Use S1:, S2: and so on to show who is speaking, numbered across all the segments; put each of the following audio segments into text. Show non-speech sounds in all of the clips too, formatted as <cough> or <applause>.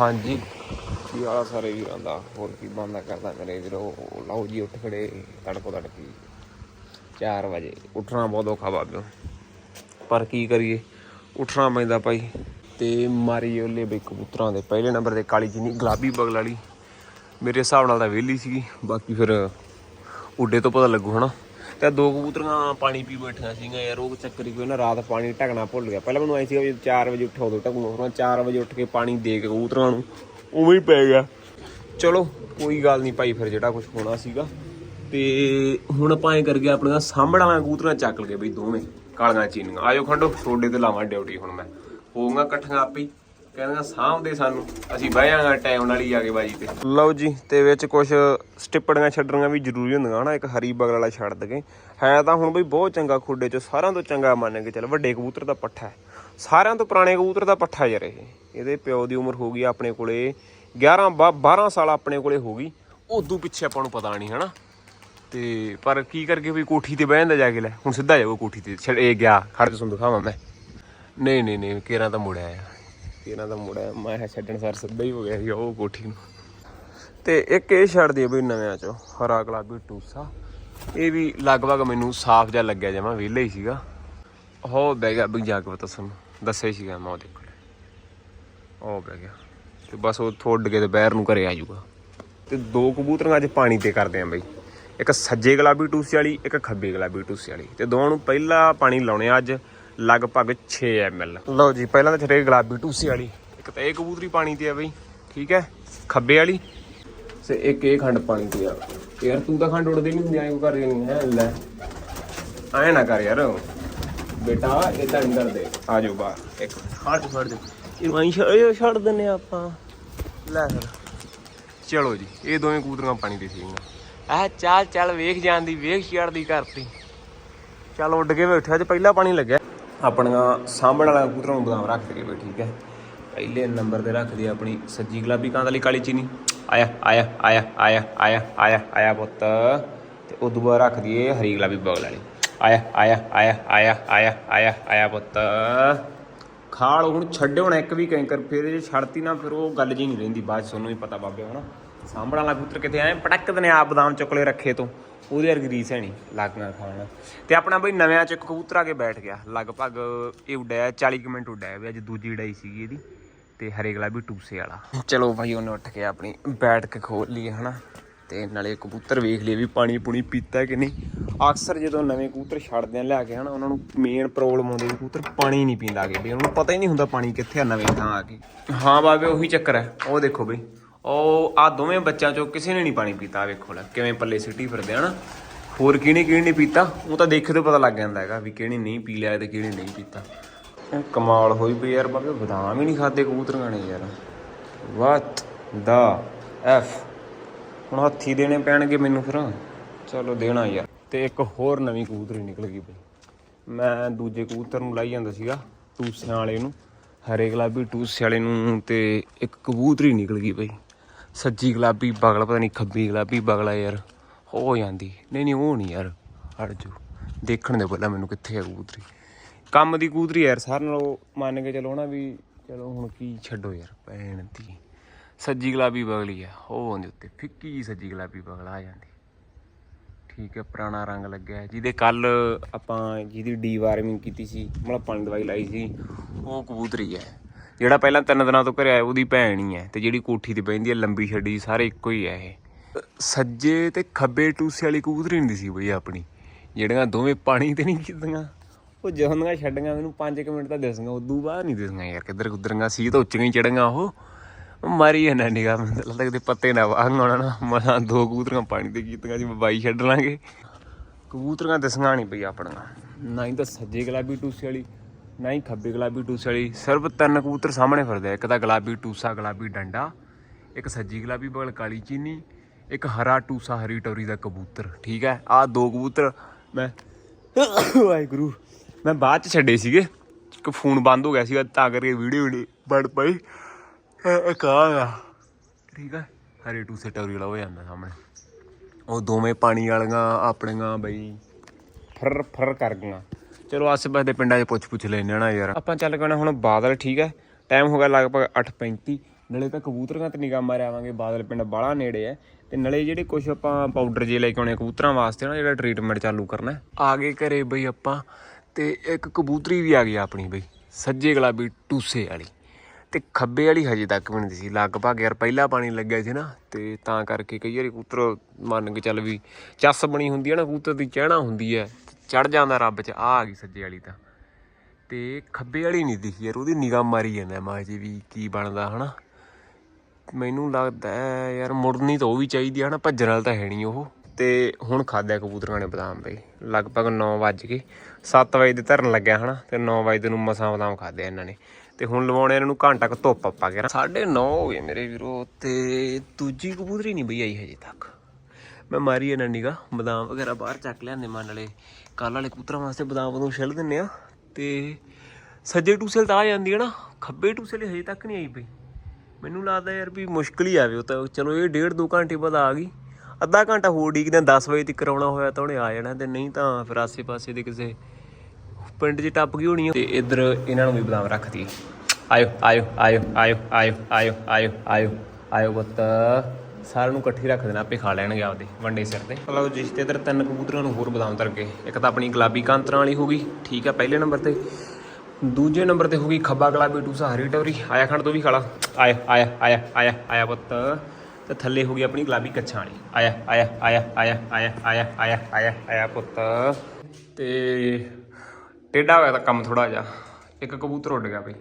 S1: ਹਾਂਜੀ। ਕੀ ਹਾਲ ਸਾਰੇ ਵੀਰਾਂ ਦਾ? ਹੋਰ ਕੀ ਬੰਦਾ ਕਰਦਾ ਮੇਰੇ ਵੀਰੋ? ਲਓ ਜੀ, ਉੱਠ ਖੜੇ, ਤੜਕੋ ਤੜਕੀ। 4 ਵਜੇ। ਉੱਠਣਾ ਬਹੁਤ ਔਖਾ ਬਾਬਿਓ ਪਰ ਕੀ ਕਰੀਏ? ਉੱਠਣਾ ਪੈਂਦਾ ਭਾਈ। ਤੇ ਮਾਰੀ ਉਹਲੇ ਬਈ ਕਬੂਤਰਾਂ ਦੇ। ਪਹਿਲੇ ਨੰਬਰ ਤੇ ਕਾਲੀ ਜਿੰਨੀ ਗੁਲਾਬੀ ਬਗਲ ਵਾਲੀ। ਮੇਰੇ ਹਿਸਾਬ ਨਾਲ ਤਾਂ ਵਿਹਲੀ ਸੀਗੀ। ਬਾਕੀ ਫਿਰ ਉੱਡੇ ਤੋਂ ਪਤਾ ਲੱਗੂ, ਹਨਾ? ਤੇ ਦੋ ਕਬੂਤਰੀਆਂ ਪਾਣੀ ਪੀ ਬੈਠੀਆਂ ਸੀਗੀਆਂ ਯਾਰ, ਉਹ ਚੱਕਰ ਹੀ ਕੋਈ ਨਾ, ਰਾਤ ਪਾਣੀ ਢਕਣਾ ਭੁੱਲ ਗਿਆ। ਪਹਿਲਾਂ ਮੈਨੂੰ ਐ ਸੀਗਾ ਵੀ 4 ਵਜੇ ਉੱਠੋ ਉਦੋਂ ਢਕੂ, ਹੁਣ 4 ਵਜੇ ਉੱਠ ਕੇ ਪਾਣੀ ਦੇ ਕੇ ਕਬੂਤਰਾਂ ਨੂੰ, ਉਵੇਂ ਹੀ ਪੈ ਗਿਆ। ਚਲੋ, ਕੋਈ ਗੱਲ ਨਹੀਂ ਭਾਈ, ਫਿਰ ਜਿਹੜਾ ਕੁਝ ਹੋਣਾ ਸੀਗਾ। ਤੇ ਹੁਣ ਆਪਾਂ ਐ ਕਰਕੇ ਆਪਣੀਆਂ ਸਾਂਭਣ ਵਾਲੀਆਂ ਕਬੂਤਰਾਂ ਚੱਕ ਲਗੇ ਬਈ ਦੋਵੇਂ ਕਾਲੀਆਂ ਚੀਨੀਆਂ। ਆਇਓ ਖੰਡੋ ਛੋਡੇ ਤੇ ਲਾਵਾਂ ਡਿਊਟੀ ਹੁਣ ਮੈਂ। ਹੋਊਗਾ ਇਕੱਠੀਆਂ ਆਪੇ ਹੀ ਕਹਿੰਦਾ ਸਾਂਭਦੇ ਸਾਨੂੰ। ਅਸੀਂ ਬਹਿ ਜਾਾਂਗੇ ਟਾਈਮ ਨਾਲ ਹੀ ਆ ਕੇ ਬਾਜੀ ਤੇ। ਲਓ ਜੀ, ਤੇ ਵਿੱਚ ਕੁਝ ਸਟਿੱਪੜੀਆਂ ਛੱਡਣੀਆਂ ਵੀ ਜ਼ਰੂਰੀ ਹੁੰਦੀਆਂ ਹਨਾ, ਇੱਕ ਹਰੀ ਬਗਲ ਵਾਲਾ ਛੱਡ ਦਗੇ ਹੈ ਤਾਂ ਹੁਣ ਬਈ ਬਹੁਤ ਚੰਗਾ ਖੁੱਡੇ ਚ ਸਾਰਿਆਂ ਤੋਂ ਚੰਗਾ ਮੰਨ ਕੇ ਚੱਲ, ਵੱਡੇ ਕਬੂਤਰ ਦਾ ਪੱਠਾ ਹੈ। ਸਾਰਿਆਂ ਤੋਂ ਪੁਰਾਣੇ ਕਬੂਤਰ ਦਾ ਪੱਠਾ ਯਾਰ ਇਹ। ਇਹਦੇ ਪਿਓ ਦੀ ਉਮਰ ਹੋ ਗਈ ਆਪਣੇ ਕੋਲੇ 11 ਬ- 12 ਸਾਲ ਆਪਣੇ ਕੋਲੇ ਹੋ ਗਈ। ਉਦੋਂ ਪਿੱਛੇ ਆਪਾਂ ਨੂੰ ਪਤਾ ਨਹੀਂ ਹਨਾ। ਤੇ ਪਰ ਕੀ ਕਰਕੇ ਵੀ ਕੋਠੀ ਤੇ ਬਹਿ ਜਾਂਦਾ ਜਾ ਕੇ ਲੈ। ਹੁਣ ਸਿੱਧਾ ਜਾਓ ਕੋਠੀ ਤੇ। ਛੱਡ, ਇਹ ਗਿਆ ਖੜ ਤੇ ਤੁਹਾਨੂੰ ਦਿਖਾਵਾਂ ਮੈਂ। ਨਹੀਂ ਨਹੀਂ ਨਹੀਂ, ਕੇਰਾਂ ਤਾਂ ਮੁੜਿਆ ਆ। ਇਹਨਾਂ ਦਾ ਮੁੜਿਆ ਮੈਂ ਕਿਹਾ ਛੱਡਣ ਸਰ ਸਿੱਧਾ ਹੀ ਹੋ ਗਿਆ ਸੀ ਉਹ ਕੋਠੀ ਨੂੰ। ਤੇ ਇੱਕ ਇਹ ਛੱਡ ਦਿਓ ਬਈ ਨਵਿਆਂ ਚੋਂ, ਹਰਾ ਗੁਲਾਬੀ ਟੂਸਾ। ਇਹ ਵੀ ਲਗਭਗ ਮੈਨੂੰ ਸਾਫ਼ ਜਿਹਾ ਲੱਗਿਆ ਜਮਾ, ਵਿਹਲਾ ਹੀ ਸੀਗਾ। ਹੋ ਬਹਿ ਗਿਆ, ਬਈ ਜਾ ਕੇ ਪਤਾ ਤੁਹਾਨੂੰ ਦੱਸਿਆ ਹੀ ਸੀਗਾ ਮੈਂ ਉਹਦੇ ਕੋਲ। ਉਹ ਬਹਿ ਗਿਆ। ਤੇ ਬਸ ਉਹ ਥੋੜ ਕੇ ਤੇ ਬਹਿਰ ਨੂੰ ਘਰੇ ਆ ਜਾਊਗਾ। ਤੇ ਦੋ ਕਬੂਤਰਾਂ ਅੱਜ ਪਾਣੀ ਤੇ ਕਰਦੇ ਆਂ ਬਈ। ਇੱਕ ਸੱਜੇ ਗੁਲਾਬੀ ਟੂਸੇ ਵਾਲੀ, ਇੱਕ ਖੱਬੇ ਗੁਲਾਬੀ ਟੂਸੇ ਵਾਲੀ। ਤੇ ਦੋਵਾਂ ਨੂੰ ਪਹਿਲਾ ਪਾਣੀ ਲਾਉਣੇ ਆ ਅੱਜ। ਲਗਭਗ 6 ml ਲਓ ਜੀ ਪਹਿਲਾਂ ਤਾਂ ਛੜੇ ਗੁਲਾਬੀ ਟੂਸੇ ਵਾਲੀ। ਇੱਕ ਤਾਂ ਇਹ ਕਬੂਤਰੀ ਪਾਣੀ ਤੇ ਆ ਬਈ ਠੀਕ ਹੈ? ਖੱਬੇ ਵਾਲੀ। ਤੇ ਇੱਕ ਇਹ ਖੰਡ ਪਾਣੀ ਤੇ ਆ। ਯਾਰ ਤੂੰ ਤਾਂ ਖੰਡ ਉੜਦੀ ਨਹੀਂ ਹੁੰਦੀ ਐਂ ਕਰ ਰਹੀ ਨਹੀਂ ਹੈ? ਲੈ। ਐ ਨਾ ਕਰ ਯਾਰ। ਬੇਟਾ ਇਹ ਤਾਂ ਅੰਦਰ ਦੇ। ਆ ਜਾਓ ਬਾਹਰ। ਇੱਕ ਹਟ ਫੜ ਦੇ। ਇਹਨੂੰ ਐਂ ਛੱਡ ਛੱਡ ਦਿੰਨੇ ਆ ਆਪਾਂ। ਲੈ ਫਿਰ। ਚਲੋ ਜੀ ਇਹ ਦੋਵੇਂ ਕਬੂਤਰੀਆਂ ਪਾਣੀ ਤੇ ਸੀਗੀਆਂ। ਆਹ ਚੱਲ ਚੱਲ ਵੇਖ ਜਾਂਦੀ ਵੇਖ ਛੜਦੀ ਕਰਤੀ। ਚੱਲ ਉੱਡ ਕੇ ਬੈਠਿਆ ਤੇ ਪਹਿਲਾ ਪਾਣੀ ਲੱਗਿਆ। ਆਪਣੀਆਂ ਸਾਂਭਣ ਵਾਲਾ ਕਬੂਤਰਾਂ ਨੂੰ ਬਦਾਮ ਰੱਖ ਕੇ ਬਈ ਠੀਕ ਹੈ ਪਹਿਲੇ ਨੰਬਰ ਤੇ ਰੱਖਦੀ ਆਪਣੀ ਸੱਜੀ ਗੁਲਾਬੀ ਕਾਂਦ ਵਾਲੀ ਕਾਲੀ ਚੀਨੀ ਆਇਆ ਆਇਆ ਆਇਆ ਆਇਆ ਆਇਆ ਆਇਆ ਆਇਆ ਪੁੱਤ ਤੇ ਉਦੋਂ ਬਾਅਦ ਰੱਖ ਦਈਏ ਹਰੀ ਗੁਲਾਬੀ ਬਗਲ ਵਾਲੀ ਆਇਆ ਆਇਆ ਆਇਆ ਆਇਆ ਆਇਆ ਆਇਆ ਆਇਆ ਪੁੱਤ ਖਾਲ ਹੁਣ ਛੱਡਿਓ ਨਾ ਇੱਕ ਵੀ ਕੈਂਕਰ ਫਿਰ ਜੇ ਛੱਡਤੀ ਨਾ ਫਿਰ ਉਹ ਗੱਲ ਜੀ ਨਹੀਂ ਰਹਿੰਦੀ ਬਾਅਦ 'ਚ ਤੁਹਾਨੂੰ ਹੀ ਪਤਾ ਬਾਬੇ ਹਨਾ ਸਾਂਭਣ ਵਾਲਾ ਕਬੂਤਰ ਕਿਤੇ ਐ ਪਟਕ ਨੇ ਆਪ ਬਦਾਮ ਚੁੱਕਲੇ ਰੱਖੇ ਤੋਂ ਉਹਦੇ ਵਰਗੀ ਰੀਸ ਹੈ ਨਹੀਂ ਲੱਗ ਲੱਗਣਾ ਖਾਣਾ ਤੇ ਆਪਣਾ ਬਈ ਨਵਿਆਂ ਚ ਇੱਕ ਕਬੂਤਰ ਆ ਕੇ ਬੈਠ ਗਿਆ। ਲਗਭਗ ਇਹ ਉੱਡਿਆ 40 ਕੁ ਮਿੰਟ ਉੱਡਿਆ ਵੀ ਅੱਜ ਦੂਜੀ ਉਡਾਈ ਸੀਗੀ ਇਹਦੀ। ਤੇ ਹਰੇ ਵੀ ਟੂਸੇ ਵਾਲਾ। ਚਲੋ ਭਾਈ ਉਹਨੇ ਉੱਠ ਕੇ ਆਪਣੀ ਬੈਠ ਕੇ ਖੋਲ ਲਈ ਹਨਾ ਤੇ ਨਾਲੇ ਕਬੂਤਰ ਵੇਖ ਲਈ ਵੀ ਪਾਣੀ ਪੂਣੀ ਪੀਤਾ ਕਿ ਨਹੀਂ। ਅਕਸਰ ਜਦੋਂ ਨਵੇਂ ਕਬੂਤਰ ਛੱਡਦੇ ਆ, ਲਿਆ ਕੇ ਹਨਾ, ਉਹਨਾਂ ਨੂੰ ਮੇਨ ਪ੍ਰੋਬਲਮ ਆਉਂਦੀ ਵੀ ਕਬੂਤਰ ਪਾਣੀ ਨਹੀਂ ਪੀਂਦਾ ਕਿ ਵੀ ਉਹਨਾਂ ਨੂੰ ਪਤਾ ਹੀ ਨਹੀਂ ਹੁੰਦਾ ਪਾਣੀ ਕਿੱਥੇ ਆ ਨਵੇਂ ਥਾਂ ਆ ਕੇ। ਹਾਂ ਬਾਬੇ, ਉਹੀ ਚੱਕਰ ਹੈ। ਉਹ ਦੇਖੋ ਬਈ। ਉਹ ਆ ਦੋਵੇਂ ਬੱਚਿਆਂ ਚੋਂ ਕਿਸੇ ਨੇ ਨਹੀਂ ਪਾਣੀ ਪੀਤਾ ਵੇਖੋ ਲੈ, ਕਿਵੇਂ ਪੱਲੇ ਸਿੱਟੀ ਫਿਰਦੇ ਹਨ ਹੋਰ ਕਿਹਨੇ ਕਿਹਨੇ ਨਹੀਂ ਪੀਤਾ? ਉਹ ਤਾਂ ਦੇਖੇ ਤੋਂ ਪਤਾ ਲੱਗ ਜਾਂਦਾ ਹੈਗਾ ਵੀ ਕਿਹਨੇ ਨਹੀਂ ਪੀ ਲਿਆ ਤੇ ਕਿਹਨੇ ਨਹੀਂ ਪੀਤਾ। ਕਮਾਲ ਹੋਈ ਪਈ ਯਾਰ, ਬਾਬੇ ਬਦਾਮ ਹੀ ਨਹੀਂ ਖਾਦੇ ਕਬੂਤਰਾਂ ਨੇ ਯਾਰ। What the, F. ਹੁਣ ਹੱਥੀ ਦੇਣੇ ਪੈਣਗੇ ਮੈਨੂੰ ਫਿਰ। ਚਲੋ ਦੇਣਾ ਯਾਰ। ਤੇ ਇੱਕ ਹੋਰ ਨਵੀਂ ਕਬੂਤਰੀ ਨਿਕਲ ਗਈ ਬਈ। ਮੈਂ ਦੂਜੇ ਕਬੂਤਰ ਨੂੰ ਲਾਈ ਜਾਂਦਾ ਸੀਗਾ, ਟੂਸਿਆਂ ਵਾਲੇ ਨੂੰ। ਹਰੇ ਗੁਲਾਬੀ ਟੂਸੇ ਵਾਲੇ ਨੂੰ ਤੇ ਇੱਕ ਕਬੂਤਰੀ ਨਿਕਲ ਗਈ ਬਈ। ਸੱਜੀ ਗੁਲਾਬੀ, ਬਗਲ ਪਤਾ ਨਹੀਂ ਖੱਬੀ ਗੁਲਾਬੀ, ਬਗਲਾ ਯਾਰ। ਹੋ ਜਾਂਦੀ। ਨਹੀਂ ਨਹੀਂ, ਉਹ ਨਹੀਂ ਯਾਰ। ਹਟ ਜੋ। ਦੇਖਣ ਦੇ ਪਹਿਲਾਂ ਮੈਨੂੰ ਕਿੱਥੇ ਹੈ ਕਬੂਤਰੀ ਕੰਮ ਦੀ ਕਬੂਤਰੀ ਯਾਰ, ਸਾਰਿਆਂ ਨਾਲੋਂ ਮੰਨ ਕੇ ਚਲੋ ਨਾ ਵੀ ਚਲੋ ਹੁਣ ਕੀ ਛੱਡੋ ਯਾਰ, ਭੈਣ ਦੀ। ਸੱਜੀ ਗੁਲਾਬੀ, ਬਗਲੀ ਆ। ਉਹ ਆਉਂਦੀ ਉੱਤੇ। ਫਿੱਕੀ ਜੀ ਸੱਜੀ ਗੁਲਾਬੀ, ਬਗਲ ਆ ਜਾਂਦੀ। ਠੀਕ ਹੈ ਪੁਰਾਣਾ ਰੰਗ ਲੱਗਿਆ ਜਿਹਦੇ ਕੱਲ ਆਪਾਂ ਜਿਹਦੀ ਡੀਵਾਰਮਿੰਗ ਕੀਤੀ ਸੀ ਮਤਲਬ ਪਾਣੀ ਦਵਾਈ ਲਾਈ ਸੀ, ਉਹ ਕਬੂਤਰੀ ਹੈ। ਜਿਹੜਾ ਪਹਿਲਾਂ ਤਿੰਨ ਦਿਨਾਂ ਤੋਂ ਘਰੇ ਆਇਆ, ਉਹਦੀ ਭੈਣ ਹੀ ਹੈ ਤੇ ਜਿਹੜੀ ਕੋਠੀ ਤੇ ਪੈਂਦੀ ਹੈ, ਲੰਬੀ ਛੱਡੀ ਸਾਰੇ ਇੱਕੋ ਹੀ ਹੈ ਇਹ। ਸੱਜੇ ਤੇ ਖੱਬੇ ਟੂਸੇ ਵਾਲੀ ਕਬੂਤਰੀ ਹੁੰਦੀ ਸੀ ਬਈ ਆਪਣੀ, ਜਿਹੜੀਆਂ ਦੋਵੇਂ ਪਾਣੀ ਤੇ ਨਹੀਂ ਕੀਤੀਆਂ ਉਹ ਜਹੰਦੀਆਂ ਛੱਡੀਆਂ, ਮੈਨੂੰ 5 ਮਿੰਟ ਤਾਂ ਦਿਸਗਾ ਉਦੋਂ ਬਾਅਦ ਨਹੀਂ ਦਿਸਣੀਆਂ ਯਾਰ, ਕਿੱਧਰ ਕੁੱਧਰੀਆਂ ਸੀ ਤਾਂ ਉੱਚੀਆਂ ਹੀ ਚੜੀਆਂ ਉਹ। ਮਾਰੀ ਇਹਨਾਂ ਨਿਗਾਹ, ਮੈਨੂੰ ਲੱਗਦਾ ਕਿਤੇ ਪੱਤੇ ਨਾ ਵਾਂਗ ਆਉਣਾ ਨਾ, ਮਸਾਂ ਦੋ ਕਬੂਤਰੀਆਂ ਪਾਣੀ ਤੇ ਕੀਤੀਆਂ ਸੀ ਬਾਈ ਛੱਡ ਲਾਂਗੇ। ਕਬੂਤਰੀਆਂ ਦਿਸਣਾਂ ਨਹੀਂ ਪਈ ਆਪਣਾ ਨਾ ਹੀ ਤਾਂ ਸੱਜੇ ਗੁਲਾਬੀ ਟੂਸੇ ਵਾਲੀ ਨਾ ਹੀ ਖੱਬੇ ਗੁਲਾਬੀ ਟੂਸੇ ਵਾਲੀ ਸਿਰਫ ਤਿੰਨ ਕਬੂਤਰ ਸਾਹਮਣੇ ਫਿਰਦੇ ਇੱਕ ਤਾਂ ਗੁਲਾਬੀ ਟੂਸਾ, ਗੁਲਾਬੀ ਡੰਡਾ, ਇੱਕ ਸੱਜੀ ਗੁਲਾਬੀ ਬਗਲ ਕਾਲੀ ਚੀਨੀ, ਇੱਕ ਹਰਾ ਟੂਸਾ, ਹਰੀ ਟੋਰੀ ਦਾ ਕਬੂਤਰ, ਠੀਕ ਹੈ? ਆਹ ਦੋ ਕਬੂਤਰ ਮੈਂ <coughs> ਵਾਹਿਗੁਰੂ, ਮੈਂ ਬਾਅਦ ਚ ਛੱਡੇ ਸੀਗੇ। ਇੱਕ ਫੋਨ ਬੰਦ ਹੋ ਗਿਆ ਸੀਗਾ ਤਾਂ ਕਰਕੇ ਵੀਡੀਓ ਨਹੀਂ ਬਣ ਪਈ। ਇੱਕ ਠੀਕ ਹੈ? ਹਰੇ ਟੂਸੇ, ਟੋਰੀ ਵਾਲਾ ਹੋ ਜਾਂਦਾ ਸਾਹਮਣੇ। ਉਹ ਦੋਵੇਂ ਪਾਣੀ ਵਾਲੀਆਂ, ਆਪਣੀਆਂ ਬਈ ਫਰ ਫਰ ਕਰ ਗਈਆਂ। ਚਲੋ ਆਸ-ਪਾਸ ਦੇ ਪਿੰਡਾਂ 'ਚ ਪੁੱਛ ਪੁੱਛ ਲੈਣੇ ਨਾ ਯਾਰ। ਆਪਾਂ ਚੱਲ ਗਏ ਹੁਣ ਬਾਦਲ ਠੀਕ ਹੈ ਟਾਈਮ ਹੋ ਗਿਆ ਲਗਭਗ 8:35 ਨਲੇ ਤਾਂ ਕਬੂਤਰਾਂ ਤੇ ਨਿਗਾਹ ਮਾਰਿਆਵਾਂਗੇ ਬਾਦਲ ਪਿੰਡ ਬਾਲਾ ਨੇੜੇ ਹੈ ਤੇ ਨਲੇ ਜਿਹੜੇ ਕੁਝ ਆਪਾਂ ਪਾਊਡਰ ਜੇ ਲੈ ਕੇ ਆਉਣੇ ਕਬੂਤਰਾਂ ਵਾਸਤੇ ਨਾ ਜਿਹੜਾ ਟ੍ਰੀਟਮੈਂਟ ਚਾਲੂ ਕਰਨਾ। ਆ ਗਏ ਘਰੇ ਬਈ ਆਪਾਂ, ਤੇ ਇੱਕ ਕਬੂਤਰੀ ਵੀ ਆ ਗਈ ਆਪਣੀ ਬਈ, ਸੱਜੇ ਗੁਲਾਬੀ ਟੂਸੇ ਵਾਲੀ। ਤੇ ਖੱਬੇ ਵਾਲੀ ਹਜੇ ਤੱਕ ਵੀ ਨਹੀਂ ਸੀ ਲਗਭਗ ਯਾਰ ਪਹਿਲਾ ਪਾਣੀ ਲੱਗਿਆ ਸੀ ਨਾ, ਤੇ ਤਾਂ ਕਰਕੇ ਕਈ ਵਾਰੀ ਕਬੂਤਰ ਮੰਨ ਕੇ ਚੱਲ ਵੀ ਚੱਸ ਬਣੀ ਹੁੰਦੀ ਹੈ ਨਾ, ਕਬੂਤਰ ਦੀ ਚਹਿਣਾ ਹੁੰਦੀ ਹੈ ਚੜ ਜਾਂਦਾ ਰੱਬ 'ਚ ਆ ਆ ਗਈ ਸੱਜੇ ਵਾਲੀ ਤਾਂ। ਤੇ ਖੱਬੇ ਵਾਲੀ ਨਹੀਂ ਦਿਖੀ ਯਾਰ, ਉਹਦੀ ਨਿਗਾਹ ਮਾਰੀ ਜਾਂਦਾ ਮਾਂ ਜੀ ਵੀ ਕੀ ਬਣਦਾ, ਹਨਾ। ਮੈਨੂੰ ਲੱਗਦਾ ਯਾਰ ਮੁੜਨੀ ਤਾਂ ਉਹ ਵੀ ਚਾਹੀਦੀ ਹੈ, ਹਨਾ, ਭੱਜਣ ਵਾਲਾ ਤਾਂ ਹੈ ਨਹੀਂ ਉਹ। ਤੇ ਹੁਣ ਖਾਦਿਆ ਕਬੂਤਰਾਂ ਨੇ ਬਦਾਮ ਬਈ, ਲਗਭਗ 9 ਵੱਜ ਕੇ 7 ਵਜੇ ਦੇ ਧਰਨ ਲੱਗਿਆ, ਹਨਾ, ਤੇ 9 ਵਜੇ ਨੂੰ ਮਸਾਂ ਬਦਾਮ ਖਾਦੇ ਇਹਨਾਂ ਨੇ। ਤੇ ਹੁਣ ਲਵਾਉਣੇ ਇਹਨਾਂ ਨੂੰ ਘੰਟਾ ਕੁ ਧੁੱਪ ਪਾ ਗਿਆ ਨਾ 9:30 ਹੋ ਗਏ ਮੇਰੇ ਵੀਰੋ, ਤੇ ਦੂਜੀ ਕਬੂਤਰੀ ਨਹੀਂ ਬਈ ਆਈ ਹਜੇ ਤੱਕ। ਮੈਂ ਮਾਰੀ ਇਹਨਾਂ ਨਿਗਾ ਬਦਾਮ ਵਗੈਰਾ ਬਾਹਰ ਚੱਕ ਲਿਆਂਦੇ ਮੰਨ ਲਏ ਕੱਲ ਵਾਲੇ ਕਬੂਤਰਾਂ ਵਾਸਤੇ ਬਦਾਮ ਬਦੂਮ ਛਿਲ ਦਿੰਨੇ ਆ ਤੇ ਸੱਜੇ ਟੂਸੇਲ ਤਾਂ ਆ ਜਾਂਦੀ ਹੈ ਨਾ, ਖੱਬੇ ਟੂਸਲ ਹਜੇ ਤੱਕ ਨਹੀਂ ਆਈ ਪਈ ਮੈਨੂੰ ਲੱਗਦਾ ਯਾਰ ਵੀ ਮੁਸ਼ਕਲ ਹੀ ਆਵੇ ਉਹ ਤਾਂ। ਚਲੋ ਇਹ ਡੇਢ ਦੋ ਘੰਟੇ ਬਾਅਦ ਆ ਗਈ। ਅੱਧਾ ਘੰਟਾ ਹੋਰ ਡੀਕਦੇ 10 ਵਜੇ ਤੱਕ ਆਉਣਾ ਹੋਇਆ ਤਾਂ ਉਹਨੇ ਆ ਜਾਣਾ ਤੇ ਨਹੀਂ ਤਾਂ ਫਿਰ ਆਸੇ-ਪਾਸੇ ਦੇ ਕਿਸੇ ਪਿੰਡ 'ਚ ਟੱਪ ਗਈ ਹੋਣੀ ਤੇ ਇੱਧਰ ਇਹਨਾਂ ਨੂੰ ਵੀ ਬਦਾਮ ਰੱਖਦੀ ਆਇਓ ਆਇਓ ਆਇਓ ਆਇਓ ਆਇਓ ਆਇਓ ਆਇਓ ਆਇਓ ਆਇਓ ਪੁੱਤ। ਸਾਰਿਆਂ ਨੂੰ ਇਕੱਠੀ ਰੱਖ ਦੇਣਾ ਆਪੇ ਖਾ ਲੈਣਗੇ ਆਪਦੇ ਵੰਡੇ ਸਿਰ ਤੇ ਲਓ ਜੀ ਤੇ ਇੱਧਰ ਤਿੰਨ ਕਬੂਤਰਾਂ ਨੂੰ ਹੋਰ ਬਦਾਮ ਤਰ ਇੱਕ ਤਾਂ ਆਪਣੀ ਗੁਲਾਬੀ ਕਾਂਤਰਾਂ ਵਾਲੀ ਹੋ ਗਈ ਠੀਕ ਆ ਪਹਿਲੇ ਨੰਬਰ ਤੇ ਦੂਜੇ ਨੰਬਰ ਤੇ ਹੋ ਗਈ ਖੱਬਾ ਗੁਲਾਬੀ ਟੂਸਾ ਹਰੀ ਟੌਰੀ ਆਇਆ ਖੰਡ ਤੋਂ ਵੀ ਖਾਲਾ ਆਇਆ ਆਇਆ ਆਇਆ ਆਇਆ ਆਇਆ ਪੁੱਤ ਤੇ ਥੱਲੇ ਹੋ ਗਈ ਆਪਣੀ ਗੁਲਾਬੀ ਕੱਛਾਂ ਵਾਲੀ ਆਇਆ ਆਇਆ ਆਇਆ ਆਇਆ ਆਇਆ ਆਇਆ ਆਇਆ ਆਇਆ ਆਇਆ ਪੁੱਤ ਤੇ ਟੇਢਾ ਹੋਇਆ ਤਾਂ ਕੰਮ ਥੋੜਾ ਜਿਹਾ ਇੱਕ ਕਬੂਤਰ ਉੱਡ ਗਿਆ ਬਈ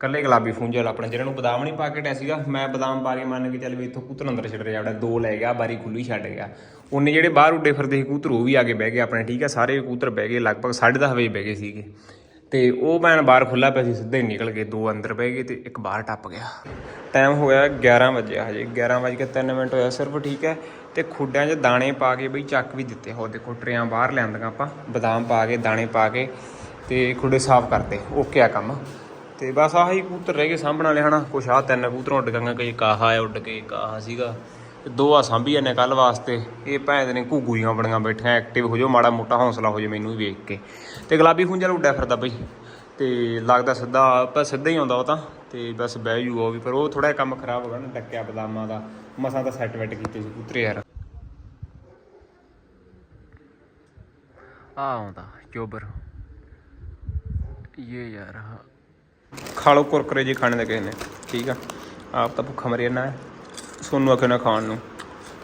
S1: ਕੱਲੇ ਗੁਲਾਬੀ ਫੂੰਜਲ ਆਪਣੇ ਜਿਹਨਾਂ ਨੂੰ ਬਦਾਮ ਨਹੀਂ ਪਾ ਕੇ ਟਿਆ ਸੀਗਾ, ਮੈਂ ਬਦਾਮ ਪਾ ਕੇ ਮੰਨ ਕੇ ਚੱਲ ਵੀ ਇੱਥੋਂ ਕਬੂਤਰ ਅੰਦਰ ਛੱਡ ਰਿਹਾ ਜਿਹੜਾ ਦੋ ਲੈ ਗਿਆ, ਬਾਰੀ ਖੁੱਲੀ ਛੱਡ ਗਿਆ। ਉਹਨੇ ਜਿਹੜੇ ਬਾਹਰ ਉੱਡੇ ਫਿਰਦੇ ਸੀ ਕਬੂਤਰ ਉਹ ਵੀ ਆ ਕੇ ਬਹਿ ਗਏ ਆਪਣੇ, ਠੀਕ ਆ, ਸਾਰੇ ਕਬੂਤਰ ਬਹਿ ਗਏ, ਲਗਭਗ 10:30 ਵਜੇ ਬਹਿ ਗਏ ਸੀਗੇ। ਤੇ ਉਹ ਭੈਣ ਬਾਹਰ ਖੁੱਲਾ ਪਿਆ ਸੀ, ਸਿੱਧੇ ਹੀ ਨਿਕਲ ਗਏ, ਦੋ ਅੰਦਰ ਬਹਿ ਗਏ ਤੇ ਇੱਕ ਬਾਹਰ ਟੱਪ ਗਿਆ। ਟਾਈਮ ਹੋਇਆ 11 ਵਜੇ ਹਜੇ 11 ਵਜੇ ਕੇ 3 ਮਿੰਟ ਹੋਇਆ ਸਿਰਫ, ਠੀਕ ਹੈ। ਤੇ ਖੁੱਡਿਆਂ 'ਚ ਦਾਣੇ ਪਾ ਕੇ ਬਈ ਚੱਕ ਵੀ ਦਿੱਤੇ ਹੋ ਦੇਖੋ ਟਰਿਆਂ ਬਾਹਰ ਲਿਆਂਦੀਆਂ ਆਪਾਂ, ਬਦਾਮ ਪਾ ਕੇ, ਦਾਣੇ ਪਾ ਕੇ ਤੇ ਖੁੱਡੇ ਸਾਫ਼ ਕਰਦੇ ਓਕੇ ਆ ਕੰਮ। ਤੇ ਬਸ ਆਹੀ ਕਬੂਤਰ ਰਹਿ ਗਏ ਸਾਂਭਣ ਵਾਲੇ, ਹਨਾ। ਕੁਛ ਆ ਤਿੰਨ ਕਬੂਤਰ ਉੱਡ ਗਏ, ਕਈ ਕਾਹਾ ਉੱਡ ਕੇ, ਕਾਹਾ ਸੀਗਾ। ਦੋ ਆ ਸਾਂਭੀਆਂ ਨੇ ਕੱਲ ਵਾਸਤੇ। ਇਹ ਭੈਣ ਨੇ ਘੂਗੂਆਂ ਬੜੀਆਂ ਬੈਠੀਆਂ ਐਕਟਿਵ ਹੋ ਜਾਓ, ਮਾੜਾ ਮੋਟਾ ਹੌਸਲਾ ਹੋ ਜਾਏ ਮੈਨੂੰ ਵੀ ਵੇਖ ਕੇ। ਤੇ ਗੁਲਾਬੀ ਖੁੰਝਲ ਉੱਡਿਆ ਫਿਰਦਾ ਬਈ। ਤੇ ਲੱਗਦਾ ਸਿੱਧਾ, ਪਰ ਸਿੱਧਾ ਹੀ ਆਉਂਦਾ ਉਹ ਤਾਂ। ਤੇ ਬਸ ਬਹਿ ਜੂ ਉਹ ਵੀ, ਪਰ ਉਹ ਥੋੜਾ ਕੰਮ ਖਰਾਬ ਹੋ ਗਿਆ ਨਾ, ਡੱਕਿਆ ਬਦਾਮਾਂ ਦਾ। ਮਸਾਂ ਤਾਂ ਸੈੱਟ ਵੈਟ ਕੀਤੇ ਸੀ ਕਬੂਤਰੇ ਯਾਰ। ਆ ਆਉਂਦਾ, ਚੋਬਰ। ਇਹ ਯਾਰ ਖਾ ਲਓ ਕੁਰਕਰੇ ਜੀ ਖਾਣੇ ਦੇ ਕਿਸੇ ਨੇ ਠੀਕ ਆ? ਆਪ ਤਾਂ ਭੁੱਖਾ ਮਰੀ ਨਾ ਸੋਨੂੰ ਆਖੇ ਨਾ ਖਾਣ ਨੂੰ।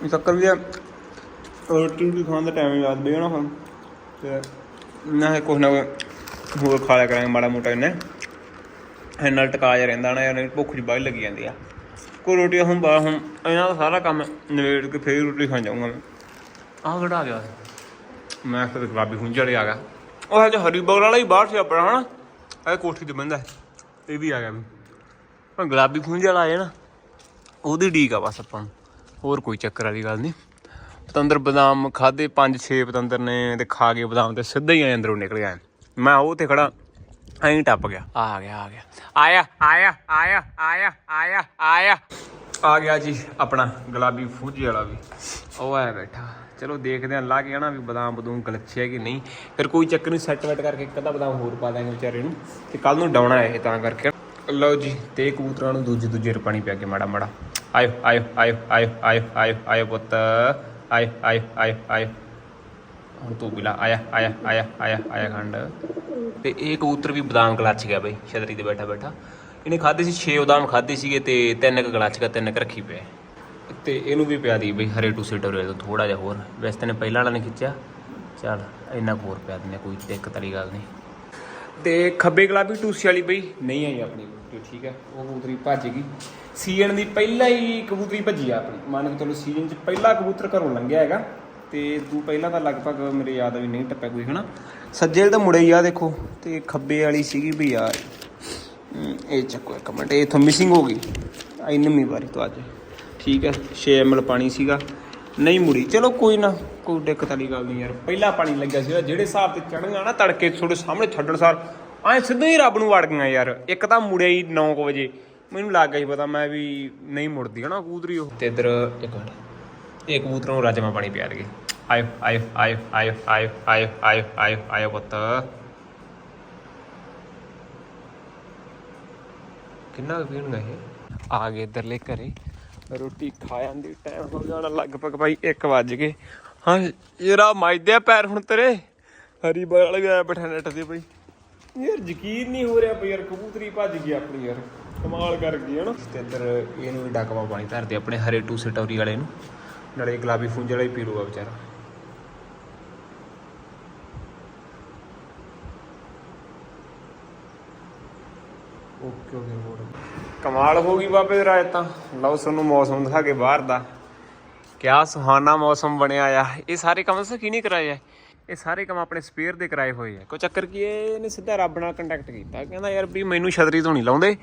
S1: ਇਹ ਚੱਕਰ ਵੀ ਆ ਰੋਟੀ ਵੀ ਖਾਣ ਦਾ ਟਾਈਮ ਯਾਦ ਬਈ ਨਾ ਹੁਣ। ਤੇ ਨਾ ਕੁਛ ਨਾ ਹੋਰ ਖਾ ਲਿਆ ਕਰਾਂਗੇ ਮਾੜਾ ਮੋਟਾ ਇਹਨੇ। ਇਹ ਨਾਲ ਟਕਾ ਜਾ ਰਹਿੰਦਾ ਨਾ ਯਾਰ ਭੁੱਖ ਜੀ ਬਾਹਰ ਲੱਗੀ ਜਾਂਦੀ ਆ। ਕੋਈ ਰੋਟੀ ਹੁਣ ਬਾ ਹੁਣ ਇਹਨਾਂ ਦਾ ਸਾਰਾ ਕੰਮ ਨਵੇੜ ਕੇ ਫੇਰ ਰੋਟੀ ਖਾਣ ਜਾਊਂਗਾ ਮੈਂ। ਆਹ ਕਿਹੜਾ ਆ ਗਿਆ ਮੈਂ ਫਿਰ ਗੁਲਾਬੀ ਵਾਲੇ ਆ ਗਿਆ। ਉਹ ਹਜੇ ਹਰੀ ਬਗਲ ਵਾਲਾ ਹੀ ਬਾਹਰ ਸੀ ਆਪਣਾ ਹਨਾ? ਇਹ ਕੋਠੀ ਤੇ ਬੰਦਾ ਇਹ ਵੀ ਆ ਗਿਆ ਵੀ। ਪਰ ਗੁਲਾਬੀ ਖੁੰਝ ਵਾਲਾ ਆਇਆ ਨਾ, ਉਹਦੀ ਡੀਕ ਆ ਬਸ ਆਪਾਂ ਨੂੰ। ਹੋਰ ਕੋਈ ਚੱਕਰ ਵਾਲੀ ਗੱਲ ਨਹੀਂ। ਪਤੰਦਰ ਬਦਾਮ ਖਾਦੇ 5-6 ਪਤੰਦਰ ਨੇ ਤੇ ਖਾ ਕੇ ਬਦਾਮ ਤੇ ਸਿੱਧਾ ਹੀ ਆਏ ਅੰਦਰੋਂ ਨਿਕਲ ਗਿਆ ਮੈਂ ਉਹ ਤੇ ਖੜਾ, ਐਂ ਟੱਪ ਗਿਆ। ਆ ਗਿਆ ਆ ਗਿਆ। ਆਇਆ ਆਇਆ ਆਇਆ ਆਇਆ ਆਇਆ ਆਇਆ। ਆ ਗਿਆ ਜੀ ਆਪਣਾ ਗੁਲਾਬੀ ਫੂਜੀ ਵਾਲਾ ਵੀ। ਉਹ ਆਇਆ ਬੈਠਾ। ਚਲੋ ਦੇਖਦੇ ਆਂ ਲਾ ਕੇ ਨਾ ਵੀ ਬਦਾਮ ਬਦੂਮ ਗਲਛਿਆ ਕਿ ਨਹੀਂ। ਫਿਰ ਕੋਈ ਚੱਕਰ ਨਹੀਂ ਸੈੱਟ ਵੈਟ ਕਰਕੇ ਇੱਕ ਅੱਧਾ ਬਦਾਮ ਹੋਰ ਪਾ ਦਾਂਗੇ ਵਿਚਾਰੇ ਨੂੰ ਤੇ ਕੱਲ ਨੂੰ ਡਾਉਣਾ ਇਹ ਤਾਂ ਕਰਕੇ। ਲਓ ਜੀ, ਤੇ ਕਬੂਤਰਾਂ ਨੂੰ ਦੂਜੇ ਦੂਜੇ ਰ ਪਾਣੀ ਪਿਆ ਕੇ ਮਾੜਾ ਮਾੜਾ। ਆਇਓ ਆਇਓ ਆਇਓ ਆਇਓ ਆਇਓ ਆਇਓ ਆਇਓ ਪੁੱਤ। ਆਇਓ ਆਇਓ ਆਇਓ ਆਇਓ। ਹੁਣ ਤੂੰ ਬਿਲਾ, ਆਇਆ ਆਇਆ ਆਇਆ ਆਇਆ ਆਇਆ ਖੰਡ। ਤੇ ਇਹ ਕਬੂਤਰ ਵੀ ਬਦਾਮ ਗਲਾਚ ਗਿਆ ਬਈ, ਛਤਰੀ ਤੇ ਬੈਠਾ ਬੈਠਾ ਇਹਨੇ ਖਾਦੇ ਸੀ 6 ਬਦਾਮ ਖਾਦੇ ਸੀਗੇ ਤੇ ਤਿੰਨ ਕ ਗਲਾਚ ਗਾ, ਤਿੰਨ ਕ ਰੱਖੀ ਪਏ। ਤੇ ਇਹਨੂੰ ਵੀ ਪਿਆ ਦੀ ਬਈ ਹਰੇ ਟੂਸੇ ਡੋਰੇ ਤੋਂ ਥੋੜਾ ਜਿਹਾ ਹੋਰ। ਵੈਸੇ ਤਾਂ ਪਹਿਲਾਂ ਵਾਲਾ ਨਹੀਂ ਖਿੱਚਿਆ। ਚੱਲ, ਇੰਨਾ ਕੁ ਹੋਰ ਪਿਆ ਦਿੰਦੇ ਕੋਈ ਦਿੱਕਤ ਵਾਲੀ ਗੱਲ ਨਹੀਂ। ਤੇ ਖੱਬੇ ਗੁਲਾਬੀ ਟੂਸੀ ਵਾਲੀ ਬਈ। ਨਹੀਂ ਆਈ ਆਪਣੀ ਕਬੂਤਰੀ ਠੀਕ ਹੈ, ਉਹ ਕਬੂਤਰੀ ਭੱਜ ਗਈ। ਸੀਜ਼ਨ ਦੀ ਪਹਿਲਾ ਹੀ ਕਬੂਤਰੀ ਭੱਜੀ ਆ ਆਪਣੀ। ਮੰਨ ਕੇ ਚਲੋ ਸੀਜ਼ਨ 'ਚ ਪਹਿਲਾ ਕਬੂਤਰ ਘਰੋਂ ਲੰਘਿਆ ਹੈਗਾ। ਤੇ ਤੂੰ ਪਹਿਲਾਂ ਤਾਂ ਲਗਭਗ ਮੇਰੇ ਯਾਦ ਆ ਵੀ ਨਹੀਂ ਟੱਪਿਆ ਕੋਈ, ਹਨਾ? ਸੱਜੇ ਵਾਲੇ ਤਾਂ ਮੁੜੇ ਹੀ ਆ, ਦੇਖੋ। ਤੇ ਖੱਬੇ ਵਾਲੀ ਸੀਗੀ ਵੀ ਯਾਰ ਇਹ ਚੱਕੋ ਇੱਕ ਮਿੰਟ, ਇਹ ਇਥੋਂ ਮਿਸਿੰਗ ਹੋ ਗਈ। ਆਈ ਨਵੀਂ ਵਾਰੀ ਤੋਂ ਅੱਜ। ਠੀਕ ਹੈ 6 ml ਪਾਣੀ ਸੀਗਾ। ਨਹੀਂ ਮੁੜੀ। ਚਲੋ ਕੋਈ ਨਾ, ਕੋਈ ਦਿੱਕਤ ਵਾਲੀ ਗੱਲ ਨਹੀਂ ਯਾਰ। ਪਹਿਲਾ ਪਾਣੀ ਲੱਗਿਆ ਸੀਗਾ, ਜਿਹੜੇ ਹਿਸਾਬ ਤੇ ਚੜ੍ਹਨਾ ਨਾ ਤੜਕੇ ਤੁਹਾਡੇ ਸਾਹਮਣੇ ਛੱਡਣ ਸਾਰ, ਐ ਸਿੱਧਾ ਹੀ ਰੱਬ ਨੂੰ ਵੜ ਗਈਆਂ ਯਾਰ। ਇੱਕ ਤਾਂ ਮੁੜਿਆ ਹੀ 9 ਵਜੇ। ਮੈਨੂੰ ਲੱਗ ਗਿਆ ਸੀ ਪਤਾ ਮੈਂ ਵੀ ਨਹੀਂ ਮੁੜਦੀ, ਹਨਾ ਕਬੂਤਰੀ ਉਹ। ਤੇ ਇਧਰ ਇੱਕ ਮਿੰਟ। ਇਹ ਕਬੂਤਰ ਨੂੰ ਰਾਜਮਾ ਪਾਣੀ ਪਿਆ ਲਗੇ ਆਇਓ ਆਇਓ ਆਇਓ ਆਇਓ ਆਇਓ ਆਇਓ ਆਇਓ ਆਇਓ ਆਇਓ ਪੁੱਤ। ਕਿੰਨਾ ਕੁ ਪੀਣਗਾ ਇਹ ਆ ਗਏ ਇਧਰਲੇ ਘਰੇ। ਰੋਟੀ ਖਾ ਜਾਂਦੀ ਟਾਈਮ ਹੋ ਜਾਣਾ ਲਗਭਗ ਭਾਈ 1 ਵੱਜ ਗਏ। ਹਾਂ ਯਾਰਾ ਮਾਇਦੇ ਪੈਰ ਹੁਣ ਤੇਰੇ। ਹਰੀ ਬਾਲ ਗਿਆ ਬੈਠਾ ਨੈਟ ਤੇ ਭਾਈ। ਯਾਰ ਯਕੀਨ ਨਹੀਂ ਹੋ ਰਿਹਾ ਯਾਰ ਕਬੂਤਰੀ ਭੱਜ ਗਈ ਆਪਣੀ ਯਾਰ। ਕਮਾਲ ਕਰ ਗਈ ਹਨਾ? ਤੇ ਇੱਧਰ ਇਹਨੂੰ ਵੀ ਡੱਕਵਾ ਪਾਣੀ ਧਰਦੇ ਆਪਣੇ ਹਰੇ ਟੂ ਸਟੋਰੀ ਵਾਲੇ ਨੂੰ। ਨਾਲੇ ਗੁਲਾਬੀ ਫੁੰਜ ਵਾਲਾ ਹੀ ਪੀ ਲੂਗਾ ਵਿਚਾਰਾ। ਓਕੇ ਓਕੇ ਕਮਾਲ ਹੋ ਗਈ ਬਾਬੇ ਦੇ ਰਾਜ ਤਾਂ। ਲਓ ਤੁਹਾਨੂੰ ਮੌਸਮ ਦਿਖਾ ਕੇ ਬਾਹਰ ਦਾ। ਕਿਆ ਸੁਹਾਨਾ ਮੌਸਮ ਬਣਿਆ ਆ। ਇਹ ਸਾਰੇ ਕੰਮ ਦੱਸੋ ਕੀ ਨਹੀਂ ਕਰਾਏ ਆ? ਇਹ ਸਾਰੇ ਕੰਮ ਆਪਣੇ ਸਪੇਅਰ ਦੇ ਕਰਾਏ ਹੋਏ ਆ। ਕੋਈ ਚੱਕਰ ਕੀ ਹੈ ਇਹਨੇ ਸਿੱਧਾ ਰੱਬ ਨਾਲ ਕੰਟੈਕਟ ਕੀਤਾ। ਕਹਿੰਦਾ, ਯਾਰ ਵੀ ਮੈਨੂੰ ਛਤਰੀ ਤੋਂ ਨਹੀਂ ਲਾਉਂਦੇ,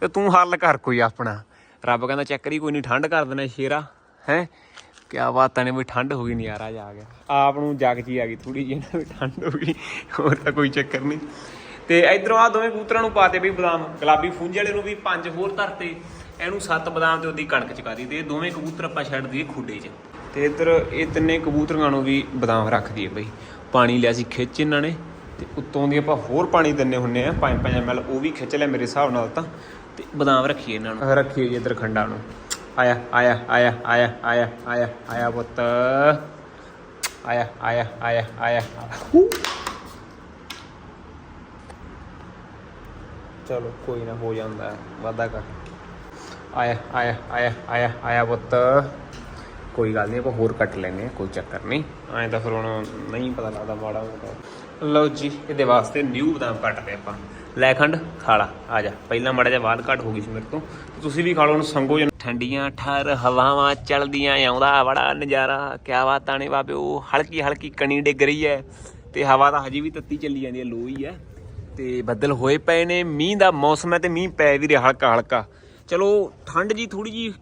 S1: ਤੇ ਤੂੰ ਹੱਲ ਕਰ ਕੋਈ ਆਪਣਾ। ਰੱਬ ਕਹਿੰਦਾ ਚੱਕਰ ਹੀ ਕੋਈ ਨਹੀਂ, ਠੰਡ ਕਰ ਦੇਣਾ ਸ਼ੇਰਾ, ਹੈ? ਕਿਆ ਬਾਤਾਂ ਨੇ ਵੀ ਠੰਡ ਹੋ ਗਈ, ਨਜ਼ਾਰਾ ਜਾ ਗਿਆ। ਆਪ ਨੂੰ ਜਾਗ ਜੀ ਆ ਗਈ ਥੋੜੀ ਜਿਹੀ ਨਾ ਵੀ ਠੰਡ ਹੋ ਗਈ। ਹੋਰ ਤਾਂ ਕੋਈ ਚੱਕਰ ਨਹੀਂ। ਤੇ ਇਧਰੋਂ ਆ ਦੋਵੇਂ ਕਬੂਤਰਾਂ ਨੂੰ ਪਾਤੇ ਬਈ ਬਦਾਮ। ਗੁਲਾਬੀ ਫੁੰਜ ਵਾਲੇ ਨੂੰ ਵੀ ਪੰਜ ਹੋਰ ਧਰਤੇ। ਇਹਨੂੰ ਸੱਤ ਬਦਾਮ ਤੇ ਉਹਦੀ ਕਣਕ ਚਕਾ ਦੀ ਤੇ ਇਹ ਦੋਵੇਂ ਕਬੂਤਰ ਆਪਾਂ ਛੱਡ ਦਈਏ ਖੁੱਡੇ 'ਚ। ਤੇ ਇਧਰ ਇਹ ਤਿੰਨੇ ਕਬੂਤਰਾਂ ਨੂੰ ਵੀ ਬਦਾਮ ਰੱਖ ਦਈਏ ਬਈ। ਪਾਣੀ ਲਿਆ ਸੀ ਖਿੱਚ ਇਹਨਾਂ ਨੇ। ਤੇ ਉੱਤੋਂ ਦੀ ਆਪਾਂ ਹੋਰ ਪਾਣੀ ਦਿੰਨੇ ਹੁੰਨੇ ਆ। 5-5 ml ਉਹ ਵੀ ਖਿੱਚ ਲਿਆ ਮੇਰੇ ਹਿਸਾਬ ਨਾਲ ਤਾਂ। ਤੇ ਬਦਾਮ ਰੱਖੀਏ ਇਹਨਾਂ ਨੂੰ। ਰੱਖੀਏ ਜੀ ਇਧਰ ਖੰਡਾਂ ਨੂੰ। ਆਇਆ ਆਇਆ ਆਇਆ ਆਇਆ ਆਇਆ ਆਇਆ ਆਇਆ ਪੁੱਤ। ਆਇਆ ਆਇਆ ਆਇਆ ਆਇਆ। ਚਲੋ ਕੋਈ ਨਾ ਹੋ ਜਾਂਦਾ ਹੈ, ਵਾਧਾ ਕਰ। ਆਇਆ ਆਇਆ ਆਇਆ ਆਇਆ ਆਇਆ ਪੁੱਤ। ਕੋਈ ਗੱਲ ਨਹੀਂ ਆਪਾਂ ਹੋਰ ਕੱਟ ਲੈਨੇ ਕੋਈ ਚੱਕਰ ਨਹੀਂ ਐਂ ਤਾਂ ਫਿਰ ਹੁਣ ਨਹੀਂ ਪਤਾ ਲੱਗਦਾ ਮਾੜਾ ਮੋਟਾ। ਲਓ ਜੀ ਇਹਦੇ ਵਾਸਤੇ ਨਿਊ ਬਦਾਮ ਕੱਟਦੇ ਆਪਾਂ। ਲੈਖੰਡ ਖਾਲਾ ਆ ਜਾ। ਪਹਿਲਾਂ ਮਾੜਾ ਜਿਹਾ ਬਾਅਦ ਘਟ ਹੋ ਗਈ ਸੀ ਮੇਰੇ ਤੋਂ। ਤੁਸੀਂ ਵੀ ਖਾ ਲਓ ਹੁਣ ਸੰਗੋ ਠੰਡੀਆਂ ਠਰ ਹਵਾਵਾਂ ਚਲਦੀਆਂ ਆਉਂਦਾ ਬੜਾ ਨਜ਼ਾਰਾ। ਕਿਆ ਬਾਤਾਂ ਨੇ ਬਾਬੇ ਹਲਕੀ ਹਲਕੀ ਕਣੀ ਡਿੱਗ ਰਹੀ ਹੈ। ਤੇ ਹਵਾ ਤਾਂ ਹਜੇ ਵੀ ਤੱਤੀ ਚੱਲੀ ਜਾਂਦੀ ਹੈ ਲੋ ਹੀ ਹੈ। ਤੇ ਬੱਦਲ ਹੋਏ ਪਏ ਨੇ, ਮੀਂਹ ਦਾ ਮੌਸਮ ਹੈ ਤੇ ਮੀਂਹ ਪੈ ਵੀ ਰਿਹਾ ਹਲਕਾ ਹਲਕਾ। ਚਲੋ, ਠੰਡ ਜੀ ਥੋੜੀ ਜੀ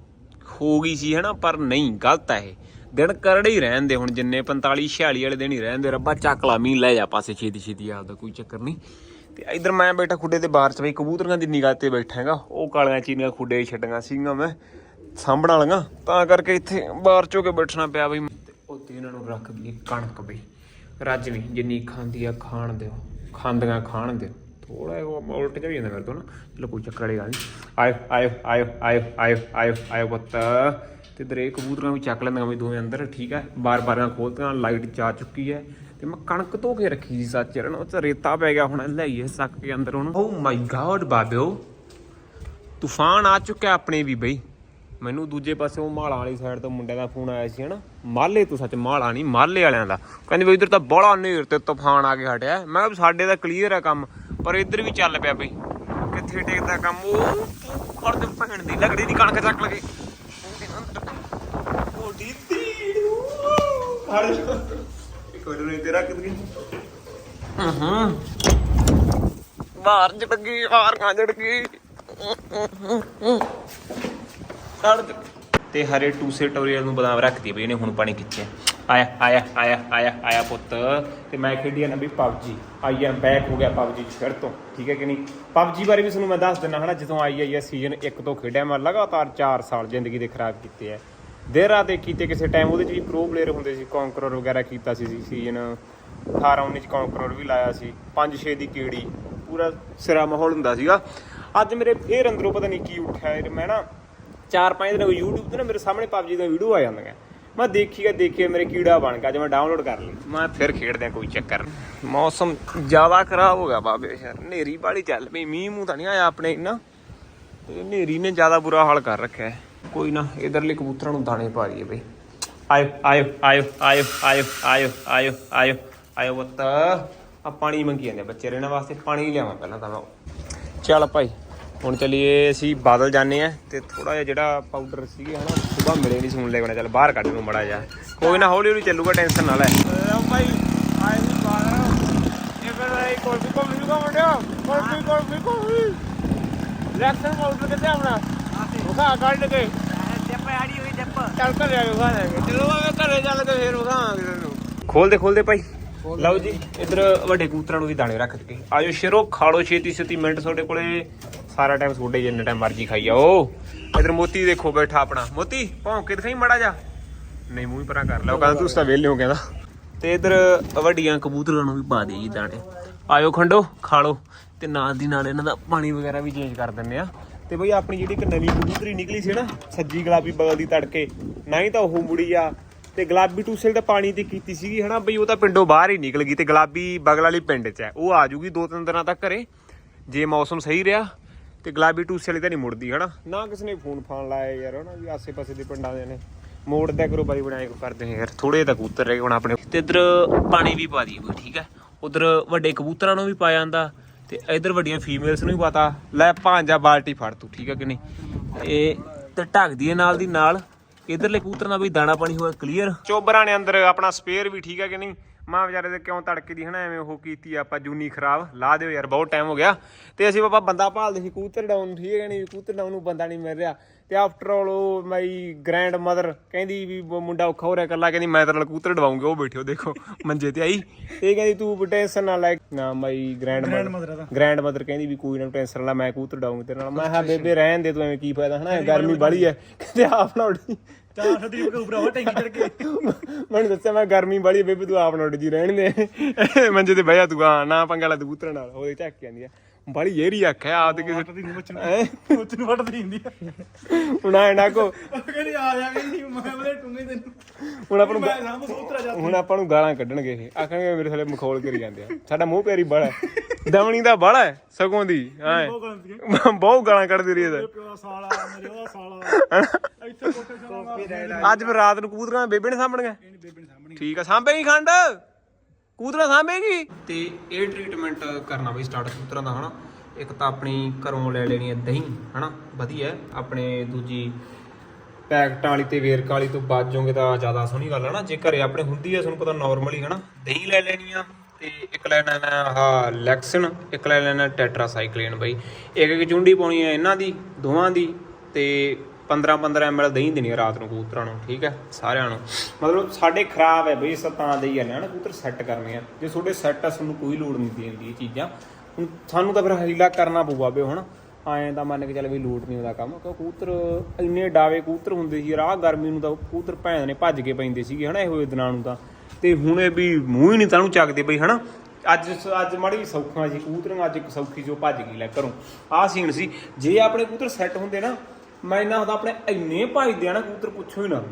S1: ਹੋ ਗਈ ਸੀ ਹਨਾ, ਪਰ ਨਹੀਂ, ਗਲਤ ਹੈ ਇਹ। ਦਿਨ ਕਰੜੇ ਹੀ ਰਹਿਣ ਦੇ ਹੁਣ ਜਿੰਨੇ 45 46 ਵਾਲੇ ਦਿਨ ਹੀ ਰਹਿਣ ਦੇ ਰੱਬਾ, ਚੱਕ ਲਾ, ਮੀਂਹ ਲੈ ਜਾ ਪਾਸੇ ਛੇਤੀ ਛੇਤੀ ਆਪਦਾ ਕੋਈ ਚੱਕਰ ਨਹੀਂ। ਤੇ ਇਧਰ ਮੈਂ ਬੈਠਾ ਖੁੱਡੇ ਦੇ ਬਾਹਰ ਚ ਬਈ, ਕਬੂਤਰਾਂ ਦੀ ਨਿਗਾਹ ਤੇ ਬੈਠਾ ਹੈਗਾ। ਉਹ ਕਾਲੀਆਂ ਚੀਨੀਆਂ ਖੁੱਡੇ 'ਚ ਛੱਡੀਆਂ ਸੀਗੀਆਂ ਮੈਂ, ਸਾਂਭਣ ਵਾਲੀਆਂ। ਤਾਂ ਕਰਕੇ ਇੱਥੇ ਬਾਹਰ ਚੋ ਕੇ ਬੈਠਣਾ ਪਿਆ ਬਈ। ਤੇ ਉੱਤੇ ਇਹਨਾਂ ਨੂੰ ਰੱਖ ਦਈਏ ਕਣਕ ਬਈ। ਰੱਜ ਵੀ, ਜਿੰਨੀ ਖਾਂਦੀ ਆ, ਖਾਣ ਦਿਓ। ਖਾਂਦੀਆਂ ਖਾਣ ਦੇ। ਥੋੜਾ ਜਿਹਾ ਉਲਟ ਜਾ ਜਾਂਦਾ ਮੇਰੇ ਤੋਂ ਨਾ। ਚਲੋ ਕੋਈ ਚੱਕਰ ਵਾਲੀ ਗੱਲ ਨਹੀਂ। ਆਇਓ ਆਇਓ ਆਇਓ ਆਇਓ ਆਇਓ ਆਇਓ ਆਇਓ ਪੁੱਤ। ਤੇ ਇਧਰ ਕਬੂਤਰਾਂ ਵੀ ਚੱਕ ਲੈਂਦੀਆਂ ਵੀ ਦੋਵੇਂ ਅੰਦਰ, ਠੀਕ ਹੈ? ਬਾਰ ਬਾਰਾਂ ਖੋਲਤੀਆਂ, ਲਾਈਟ ਜਾ ਚੁੱਕੀ ਹੈ। ਤੇ ਮੈਂ ਕਣਕ ਧੋ ਕੇ ਰੱਖੀ ਸੀ ਸੱਚ ਚਰਨ ਉਹ 'ਚ ਰੇਤਾ ਪੈ ਗਿਆ ਹੁਣ ਲਈਏ ਸੱਕ ਕੇ ਅੰਦਰ ਹੁਣ ਓ ਮਾਈ ਗॉड ਬਾਬਿਓ। ਤੂਫਾਨ ਆ ਚੁੱਕਿਆ ਆਪਣੇ ਵੀ ਬਈ। ਮੈਨੂੰ ਦੂਜੇ ਪਾਸੇ ਉਹ ਮਾਲਾ ਵਾਲੀ ਸਾਈਡ ਤੋਂ ਮੁੰਡੇ ਦਾ ਫੋਨ ਆਇਆ ਸੀ ਹਨਾ? ਮਾਲੇ ਤੋਂ ਸੱਚ ਮਾਲਾ ਨਹੀਂ ਮਾਲੇ ਵਾਲਿਆਂ ਦਾ। ਕਹਿੰਦੇ ਵੀ ਇਧਰ ਤਾਂ ਬੜਾ ਨੇਰ ਤੇ ਤੂਫਾਨ ਆ ਕੇ ਹਟਿਆ। ਮੈਂ ਕਿਹਾ ਸਾਡੇ ਦਾ ਕਲੀਅਰ ਆ ਕੰਮ ਪਰ ਇੱਧਰ ਵੀ ਚੱਲ ਪਿਆ ਬਈ। ਕਿੱਥੇ ਟੇਕਦਾ ਕੰਮ ਉਹ? ਪਰ ਤੇ ਭੈਣ ਦੀ ਲੱਗੜੀ ਦੀ ਕਣਕ ਚੱਕ ਲਗੇ ਉਹ ਦੀਦੀ ਹੜ ਇੱਕ ਵਾਰ ਨਹੀਂ ਤੇਰਾ ਕਿਦਗੀ ਹਾਂ ਹਾਂ ਬਾਹਰ ਜੜ ਗਈ ਬਾਹਰ ਕਾਂ ਜੜ ਗਈ ਛੱਡ ਦੇ। ਤੇ ਹਰੇ ਟੂਸੇ ਟੋਰੀਅਲ ਨੂੰ ਬਦਾਮ ਰੱਖਦੀ ਬਈ ਇਹਨੇ ਹੁਣ ਪਾਣੀ ਖਿੱਚਿਆ। ਆਇਆ ਆਇਆ ਆਇਆ ਆਇਆ ਆਇਆ ਪੁੱਤ। ਤੇ ਮੈਂ ਖੇਡੀ ਨਾ ਵੀ ਪਬਜੀ। ਆਈ ਐਮ ਬੈਕ ਹੋ ਗਿਆ ਪਬਜੀ ਫਿਰ ਤੋਂ। ਠੀਕ ਹੈ ਕਿ ਨਹੀਂ? ਪਬਜੀ ਬਾਰੇ ਵੀ ਤੁਹਾਨੂੰ ਮੈਂ ਦੱਸ ਦਿੰਦਾ ਹਨਾ, ਜਦੋਂ ਆਈ ਆਈ ਹੈ ਸੀਜ਼ਨ 1 ਤੋਂ ਖੇਡਿਆ, ਮੈਂ ਲਗਾਤਾਰ 4 ਸਾਲ ਜ਼ਿੰਦਗੀ ਦੇ ਖਰਾਬ ਕੀਤੇ ਐ ਦੇਰ ਰਾਤ ਦੇ ਕੀਤੇ ਕਿਸੇ ਟਾਈਮ ਉਹਦੇ ਚ ਵੀ ਪ੍ਰੋ ਪਲੇਅਰ ਹੁੰਦੇ ਸੀ ਕੌਂਕਰਰ ਵਗੈਰਾ ਕੀਤਾ ਸੀ ਸੀਜ਼ਨ 18 19 ਚ ਕੌਂਕਰਰ ਵੀ ਲਾਇਆ ਸੀ 5 6 ਦੀ ਕੀੜੀ। ਪੂਰਾ ਸਿਰਾ ਮਾਹੌਲ ਹੁੰਦਾ ਸੀਗਾ। ਅੱਜ ਮੇਰੇ ਫੇਰ ਅੰਦਰੋਂ ਪਤਾ ਨਹੀਂ ਕੀ ਉੱਠਿਆ ਮੈਂ ਨਾ ਚਾਰ ਪੰਜ ਦਿਨ YouTube ਤੇ ਨਾ ਮੇਰੇ ਸਾਹਮਣੇ PUBG ਦੀਆਂ ਵੀਡੀਓ ਆ ਜਾਂਦੀਆਂ। ਮੈਂ ਦੇਖੀਗਾ ਦੇਖੀਏ ਮੇਰੇ ਕੀੜਾ ਬਣ ਗਿਆ, ਅੱਜ ਮੈਂ ਡਾਊਨਲੋਡ ਕਰ ਲਈ। ਮੈਂ ਫਿਰ ਖੇਡਦੇ ਆ ਕੋਈ ਚੱਕਰ ਨੀ। ਮੌਸਮ ਜ਼ਿਆਦਾ ਖਰਾਬ ਹੋ ਗਿਆ ਬਾਬੇ, ਯਾਰ ਹਨੇਰੀ ਬਾਲੀ ਚੱਲ ਪਈ, ਮੀਂਹ ਮੂੰਹ ਤਾਂ ਨਹੀਂ ਆਇਆ ਆਪਣੇ, ਨਾ। ਤੇ ਹਨੇਰੀ ਨੇ ਜ਼ਿਆਦਾ ਬੁਰਾ ਹਾਲ ਕਰ ਰੱਖਿਆ ਹੈ। ਕੋਈ ਨਾ, ਇਧਰਲੇ ਕਬੂਤਰਾਂ ਨੂੰ ਦਾਣੇ ਪਾ ਲਈਏ ਬਈ। ਆਇਓ ਆਇਓ ਆਇਓ ਆਇਓ ਆਇਓ ਆਇਓ ਆਇਓ ਆਇਓ ਆਇਓ ਬੱਤ ਆ ਪਾਣੀ ਮੰਗੀ ਜਾਂਦੇ ਬੱਚੇ, ਰਹਿਣ ਵਾਸਤੇ ਪਾਣੀ ਲਿਆਵਾਂ ਪਹਿਲਾਂ ਤਾਂ ਮੈਂ। ਚੱਲ ਭਾਈ। ਹੁਣ ਚਲੀਏ ਅਸੀਂ ਬਾਦਲ ਜਾਣੇ ਆ ਤੇ ਥੋੜਾ ਜਿਹਾ ਜਿਹੜਾ ਪਾਊਡਰ ਸੀਗੇ ਹਨਾ ਸਵੇਰ ਮਿਲੇ ਨਹੀਂ ਸੁਣ ਲੈ ਬਣਾ ਚੱਲ ਬਾਹਰ ਕੱਢ ਨੂੰ ਮੜਾ ਜਾ ਕੋਈ ਨਾ ਹੌਲੀ ਹੌਲੀ ਚੱਲੂਗਾ ਟੈਨਸ਼ਨ ਨਾ ਲੈ। ਭਾਈ ਆਏ ਸੀ ਬਾਹਰ। ਇਹ ਫਿਰ ਇਹ ਕੋਈ ਵੀ ਕੋਈ ਵੀ ਮੁੰਡਿਆ ਕੋਈ ਵੀ ਕੋਈ ਵੀ ਕੋਈ ਲੈਕਸ਼ਨ ਪਾਊਡਰ ਕਿੱਥੇ ਆਪਣਾ ਉਖਾ ਕੱਢ ਕੇ।
S2: ਜੱਪ ਆੜੀ ਹੋਈ ਜੱਪ
S1: ਚੱਲ ਘਰੇ ਆ ਉਖਾ ਲੈਂਗੇ ਚਲੋ ਮੈਂ ਘਰੇ ਚੱਲ ਕੇ ਫੇਰ ਉਖਾਵਾਂਗੇ ਤੈਨੂੰ। ਖੋਲ ਦੇ ਖੋਲ ਦੇ ਭਾਈ ਲਓ ਜੀ ਇਧਰ ਵੱਡੇ ਕਬੂਤਰਾਂ ਨੂੰ ਵੀ ਦਾਣੇ ਰੱਖ ਦਿੱਤੇ। ਆਜੋ ਸ਼ੇਰੋ ਖਾੜੋ ਛੇਤੀ ਛੇਤੀ ਮਿੰਟ ਤੁਹਾਡੇ ਕੋਲੇ। ਸਾਰਾ ਟਾਈਮ ਤੁਹਾਡੇ ਜਿੰਨਾ ਟਾਈਮ ਮਰਜ਼ੀ ਖਾਈ ਜਾਓ। ਇਧਰ ਮੋਤੀ ਦੇਖੋ ਬੈਠਾ ਆਪਣਾ। ਮੋਤੀ ਭੌਂਕ ਕੇ ਦਿਖਾਈ ਮੜਾ ਜਾ ਨਹੀਂ ਮੂੰਹ ਹੀ ਪਰਾਂ ਕਰ ਲਓ ਕਹਿੰਦਾ ਤੁਸੀਂ ਤਾਂ ਵਿਹਲੇ ਹੋ ਕਹਿੰਦਾ ਤੇ ਇਧਰ ਵੱਡੀਆਂ ਕਬੂਤਰਾਂ ਨੂੰ ਵੀ ਪਾ ਦੇ ਜੀ ਦਾਣੇ। ਆਇਓ ਖੰਡੋ ਖਾ ਲਓ। ਤੇ ਨਾਲ ਦੀ ਨਾਲ ਇਹਨਾਂ ਦਾ ਪਾਣੀ ਵਗੈਰਾ ਵੀ ਚੇਂਜ ਕਰ ਦਿੰਨੇ ਆ। ਤੇ ਬਈ ਆਪਣੀ ਜਿਹੜੀ ਇੱਕ ਨਵੀਂ ਕਬੂਤਰੀ ਨਿਕਲੀ ਸੀ ਨਾ ਸੱਜੀ ਗੁਲਾਬੀ ਬਗਲ ਦੀ ਤੜਕੇ ਨਾ ਹੀ ਤਾਂ ਉਹ ਮੁੜੀ ਆ। ਤੇ ਗੁਲਾਬੀ ਟੂਸਲ ਤੇ ਪਾਣੀ ਤੇ ਕੀਤੀ ਸੀਗੀ ਹਨਾ? ਬਈ ਉਹ ਤਾਂ ਪਿੰਡੋਂ ਬਾਹਰ ਹੀ ਨਿਕਲ ਗਈ ਤੇ ਗੁਲਾਬੀ ਬਗਲ ਵਾਲੀ ਪਿੰਡ 'ਚ ਹੈ। ਉਹ ਆ ਜੂਗੀ ਦੋ ਤਿੰਨ ਦਿਨਾਂ ਤੱਕ ਘਰੇ। ਜੇ ਮੌਸਮ ਸਹੀ ਰਿਹਾ ਤੇ ਗੁਲਾਬੀ ਟੂਸੇ ਵਾਲੀ ਤਾਂ ਨਹੀਂ ਮੁੜਦੀ, ਹਨਾ? ਨਾ ਕਿਸੇ ਨੇ ਫੋਨ ਫਾਨ ਲਾਇਆ ਯਾਰ, ਹਨਾ, ਵੀ ਆਸੇ-ਪਾਸੇ ਦੇ ਪਿੰਡਾਂ ਦੇ ਨੇ। ਮੋੜਦਾ ਕਰੋ, ਬਾਈ ਬਣਾਏ ਕੋ ਕਰਦੇ ਨੇ ਯਾਰ। ਥੋੜੇ ਤਾਂ ਕਬੂਤਰ ਰਹਿ ਗਏ ਹੁਣ ਆਪਣੇ। ਤੇ ਇਧਰ ਪਾਣੀ ਵੀ ਪਾ ਦਈਏ ਠੀਕ ਹੈ? ਉਧਰ ਵੱਡੇ ਕਬੂਤਰਾਂ ਨੂੰ ਵੀ ਪਾਇਆ ਜਾਂਦਾ ਤੇ ਇਧਰ ਵੱਡੀਆਂ ਫੀਮੇਲਸ ਨੂੰ ਵੀ ਪਤਾ। ਲੈ ਭਾਂਜਾ ਬਾਲਟੀ ਫੜ ਤੂੰ, ਠੀਕ ਹੈ ਕਿ ਨਹੀਂ? ਇਹ ਤੇ ਢੱਕ ਦਈਏ ਨਾਲ ਦੀ ਨਾਲ। ਇਧਰਲੇ ਕਬੂਤਰ ਨਾਲ ਬਈ ਦਾਣਾ ਪਾਣੀ ਹੋਇਆ ਕਲੀਅਰ ਚੋਬਰਾਂ ਨੇ ਅੰਦਰ ਆਪਣਾ ਸਪੇਅਰ ਵੀ ਠੀਕ ਹੈ ਕਿ ਨਹੀਂ? ਮਾਂ ਵਿਚਾਰੇ ਦੇ ਕਿਉਂ ਤੜਕੇ ਦੀ ਹਨਾ ਐਵੇਂ ਉਹ ਕੀਤੀ ਆਪਾਂ ਜੂਨੀ ਖਰਾਬ ਲਾ ਦਿਓ ਯਾਰ ਬਹੁਤ ਟਾਈਮ ਹੋ ਗਿਆ। ਤੇ ਅਸੀਂ ਬਾਬਾ ਬੰਦਾ ਭਾਲਦੇ ਸੀ ਕੂਤਰ ਡਾਊਨ ਠੀਕ ਹੈ ਨਹੀਂ ਕੂਤਰ ਡਾਊਨ ਨੂੰ ਬੰਦਾ ਨਹੀਂ ਮਿਲ ਰਿਹਾ। ਤੇ ਆਫਟਰ ਆਲ ਉਹ ਮਾਈ ਗ੍ਰੈਂਡ ਮਦਰ ਕਹਿੰਦੀ ਵੀ ਮੁੰਡਾ ਔਖਾ ਹੋ ਰਿਹਾ ਕੱਲਾ ਕਹਿੰਦੀ ਮੈਂ ਤੇਰੇ ਨਾਲ ਕੂਤਰ ਡਵਾਉਂਗੀ ਉਹ ਬੈਠਿਓ ਦੇਖੋ ਮੰਜੇ ਤੇ ਆਈ। ਤੇ ਕਹਿੰਦੀ ਤੂੰ ਟੈਨਸ਼ਨ ਨਾ ਲੈ। ਨਾ my grandmother grandmother ਕਹਿੰਦੀ ਵੀ ਕੋਈ ਨਾ ਟੈਨਸ਼ਨ ਨਾ ਮੈਂ ਕੂਤਰ ਡਾਉਂਗੀ ਤੇਰੇ ਨਾਲ। ਮੈਂ ਹਾਂ ਬੇਬੇ ਰਹਿਣ ਦੇ ਤੂੰ ਐਵੇਂ ਕੀ ਫਾਇਦਾ ਹਨਾ? ਗਰਮੀ ਬੜੀ ਹੈ ਕਹਿੰਦੇ ਆਪ ਨਾ ਉੜੀ
S2: 400 ਦੀ ਕੋ ਭਰਾਵਾ ਟੈਂਕੀ ਚੜ
S1: ਮੈਨੂੰ ਦੱਸਿਆ ਮੈਂ ਗਰਮੀ ਵਾਲੀ ਬੇਬੇ ਤੂੰ ਆਪ ਨੋਟ ਜੀ ਰਹਿਣ ਮੰਜੇ ਤੇ ਬਹਿ ਤੂੰ ਹਾਂ ਨਾ ਪੰਗਾ ਲੈ ਤੂੰ ਨਾਲ। ਉਹਦੇ ਚੱਕ ਆ। ਬੜੀ ਯੇਰੀ ਅੱਖ ਹੈ ਆਦ ਕਿਸੇ
S2: ਵੱਟਦੀ ਨਹੀਂ
S1: ਮੁੱਛ
S2: ਨੂੰ ਮੁੱਛ ਨੂੰ ਵੱਟਦੀ ਹੁੰਦੀ ਆ।
S1: ਹੁਣ ਐਨਾ ਕੋ
S2: ਕਹਿੰਦੀ ਆ ਜਾ ਕੇ ਨਹੀਂ ਮੈਂ ਬਲੇ ਟੁੰਗੇ ਤੈਨੂੰ
S1: ਹੁਣ ਆਪਾਂ ਨੂੰ ਹੁਣ ਆਪਾਂ ਨੂੰ ਗਾਲਾਂ ਕੱਢਣਗੇ ਇਹ। ਆਖਣਗੇ ਮੇਰੇ ਥਲੇ ਮਖੌਲ ਕਰੀ ਜਾਂਦੇ ਆ। ਸਾਡਾ ਮੂੰਹ ਪਿਆਰੀ ਬੜਾ ਦਮਣੀ ਦਾ ਬੜਾ ਹੈ ਸਗੋਂ ਦੀ ਹਾਂ। ਬਹੁਤ ਗਾਲਾਂ ਕੱਢਦੀ ਰਹੀ ਇਹਦਾ।
S2: ਪਿਓ ਸਾਲਾ ਮੇਰੇ ਉਹ ਸਾਲਾ। ਇੱਥੇ ਕੋਠੇ ਸਾਲਾ
S1: ਅੱਜ ਫਿਰ ਰਾਤ ਨੂੰ ਕਬੂਤਰਾਂ ਬੇਬੇ ਨੇ ਸਾਂਭਣਗੇ
S2: ਇਹਨੇ ਬੇਬੇ ਨੇ ਸਾਹਮਣੇ
S1: ਠੀਕ ਆ ਸਾਂਭੇਗੀ ਖੰਡ? ਕੂਤਰਾ ਸਾਂਭੇਗੀ? ਤੇ ਇਹ ਟ੍ਰੀਟਮੈਂਟ ਕਰਨਾ ਬਈ ਸਟਾਰਟ ਕੂਤਰਾਂ ਦਾ ਹਨਾ? ਇੱਕ ਤਾਂ ਆਪਣੀ ਘਰੋਂ ਲੈ ਲੈਣੀ ਹੈ ਦਹੀਂ ਹਨਾ? ਵਧੀਆ ਹੈ। ਆਪਣੇ ਦੂਜੀ ਪੈਕਟਾਂ ਵਾਲੀ ਤੇ ਵੇਰਕਾ ਵਾਲੀ ਤੋਂ ਬਚ ਜਾਓਗੇ ਤਾਂ ਜ਼ਿਆਦਾ ਸੋਹਣੀ ਗੱਲ ਹੈ ਨਾ ਜੇ ਘਰੇ ਆਪਣੇ ਹੁੰਦੀ ਹੈ ਤੁਹਾਨੂੰ ਪਤਾ ਨਾਰਮਲੀ ਹਨਾ? ਦਹੀਂ ਲੈ ਲੈਣੀ ਆ ਤੇ ਇੱਕ ਲੈ ਲੈਣਾ ਆਹ ਲੈਕਸਨ, ਇੱਕ ਲੈ ਲੈਣਾ ਟੈਟਰਾਸਾਈਕਲਿਨ ਬਈ। ਇੱਕ ਇੱਕ ਚੁੰਡੀ ਪਾਉਣੀ ਹੈ ਇਹਨਾਂ ਦੀ, ਦੋਵਾਂ ਦੀ, ਤੇ 15 15 ml ਦਹੀਂ ਦੇਣੀ ਹੈ ਰਾਤ ਨੂੰ ਕਬੂਤਰਾਂ ਨੂੰ, ਠੀਕ ਹੈ ਸਾਰਿਆਂ ਨੂੰ। ਮਤਲਬ ਸਾਡੇ ਖਰਾਬ ਹੈ ਬਈ ਅਸਾਂ ਤਾਂ ਦੇਈ ਜਾਂਦੇ ਹਾਂ ਨਾ ਕਬੂਤਰ ਸੈੱਟ ਕਰਨੇ ਆ। ਜੇ ਤੁਹਾਡੇ ਸੈੱਟ ਆ ਤੁਹਾਨੂੰ ਕੋਈ ਲੋੜ ਨਹੀਂ ਦੇਣ ਦੀ ਇਹ ਚੀਜ਼ਾਂ। ਹੁਣ ਸਾਨੂੰ ਤਾਂ ਫਿਰ ਹੀਲਾ ਕਰਨਾ ਪਊਗਾ ਬਈ, ਹੁਣ। ਆਏ ਤਾਂ ਮੰਨ ਕੇ ਚੱਲ ਵੀ ਲੋਟ ਨਹੀਂ ਉਹਦਾ ਕੰਮ, ਕਿਉਂ ਕਬੂਤਰ ਇੰਨੇ ਡਾਵੇ ਕਬੂਤਰ ਹੁੰਦੇ ਸੀ ਰਾਹ ਗਰਮੀ ਨੂੰ ਤਾਂ ਕਬੂਤਰ ਭੈਣ ਨੇ ਭੱਜ ਕੇ ਪੈਂਦੇ ਸੀਗੇ, ਹਨਾ, ਇਹੋ ਜਿਹੇ ਦਿਨਾਂ ਨੂੰ ਤਾਂ। ਤੇ ਹੁਣ ਇਹ ਵੀ ਮੂੰਹ ਹੀ ਨਹੀਂ ਤਾਨੂੰ ਚੱਕਦੇ ਬਈ ਹਨਾ? ਅੱਜ ਅੱਜ ਮਾੜੀ ਸੌਖਾ ਸੀ ਕਬੂਤਰਾਂ ਅੱਜ ਇੱਕ ਸੌਖੀ ਜੋ ਭੱਜ ਗਈ ਲੈ ਘਰੋਂ। ਆਹ ਸੀਨ ਸੀ, ਜੇ ਆਪਣੇ ਕੂਤਰ ਸੈੱਟ ਹੁੰਦੇ ਨਾ, ਮੈਂ ਇਹਨਾਂ ਹੁੰਦਾ ਆਪਣੇ ਇੰਨੇ ਭੱਜਦੇ ਆ ਨਾ ਕੂਤਰ ਪੁੱਛੋ ਹੀ ਨਾ।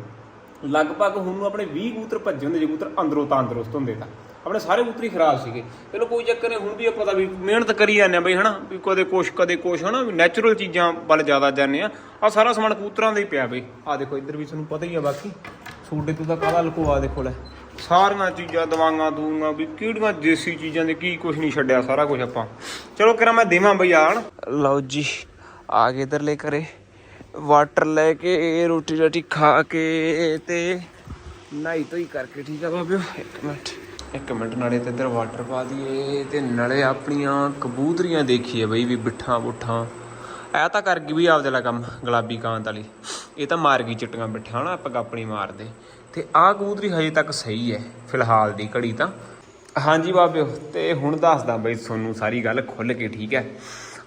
S1: ਲਗਭਗ ਹੁਣ ਨੂੰ ਆਪਣੇ 20 ਕੂਤਰ ਭੱਜੇ ਹੁੰਦੇ, ਜੇ ਕਬੂਤਰ ਅੰਦਰੋਂ ਤੰਦਰੁਸਤ ਹੁੰਦੇ ਤਾਂ। ਆਪਣੇ ਸਾਰੇ ਕੂਤਰ ਹੀ ਖਰਾਬ ਸੀਗੇ। ਚਲੋ ਕੋਈ ਚੱਕਰ ਨਹੀਂ, ਹੁਣ ਵੀ ਆਪਾਂ ਤਾਂ ਵੀ ਮਿਹਨਤ ਕਰੀ ਜਾਂਦੇ ਆ ਬਈ, ਹਨਾ? ਵੀ ਕਦੇ ਕੁਛ ਕਦੇ ਕੁਛ, ਹਨਾ? ਵੀ ਨੈਚੁਰਲ ਚੀਜ਼ਾਂ ਵੱਲ ਜ਼ਿਆਦਾ ਜਾਂਦੇ ਆ ਆ ਸਾਰਾ ਸਮਾਨ ਕੂਤਰਾਂ ਦਾ ਹੀ ਪਿਆ ਬਈ। ਆ ਦੇਖੋ, ਇੱਧਰ ਵੀ ਤੁਹਾਨੂੰ ਪਤਾ ਹੀ ਆ ਬਾਕੀ। ਸੂਡੇ ਤੋਂ ਤਾਂ ਕਾਹਦਾ ਲਕੋਆ ਦੇਖੋ ਲੈ। ਸਾਰੀਆਂ ਚੀਜ਼ਾਂ ਦਵਾਈਆਂ ਦੂੰਗਾ ਵੀ ਕਿਹੜੀਆਂ ਦੇਸੀ ਚੀਜ਼ਾਂ ਦੇ ਕੀ ਕੁਛ ਨਹੀਂ ਛੱਡਿਆ ਸਾਰਾ ਕੁਝ ਆਪਾਂ। ਚਲੋ ਕਿਰਾ ਮੈਂ ਦੇਵਾਂ ਬਈ ਆਣ ਲਓ ਜੀ ਆ ਗਏ ਇਧਰਲੇ ਘਰੇ। ਵਾਟਰ ਲੈ ਕੇ ਰੋਟੀ ਰਾਟੀ ਖਾ ਕੇ ਤੇ ਨਾਈ ਤੋਈ ਕਰਕੇ ਠੀਕ ਆ ਬਾਬਿਓ? ਇੱਕ ਮਿੰਟ। ਇੱਕ ਮਿੰਟ ਨਾਲੇ ਤੇ ਇੱਧਰ ਵਾਟਰ ਪਾ ਦਈਏ ਤੇ ਨਾਲੇ ਆਪਣੀਆਂ ਕਬੂਤਰੀਆਂ ਦੇਖੀਏ ਬਈ ਵੀ ਬਿੱਠਾਂ ਬੁੱਠਾਂ। ਐ ਤਾਂ ਕਰ ਗਈ ਵੀ ਆਪਦੇ ਲਾ ਕੰਮ, ਗੁਲਾਬੀ ਕਾਂਤ ਵਾਲੀ। ਇਹ ਤਾਂ ਮਾਰ ਗਈ ਚਿੱਟੀਆਂ ਬਿੱਠਾਂ ਨਾ ਆਪਾਂ ਆਪਣੀ ਮਾਰਦੇ। ਤੇ ਆਹ ਕਬੂਤਰੀ ਹਜੇ ਤੱਕ ਸਹੀ ਹੈ ਫਿਲਹਾਲ ਦੀ ਘੜੀ ਤਾਂ। ਹਾਂਜੀ ਬਾਬਿਓ, ਤੇ ਹੁਣ ਦੱਸਦਾ ਬਈ ਤੁਹਾਨੂੰ ਸਾਰੀ ਗੱਲ ਖੁੱਲ ਕੇ, ਠੀਕ ਹੈ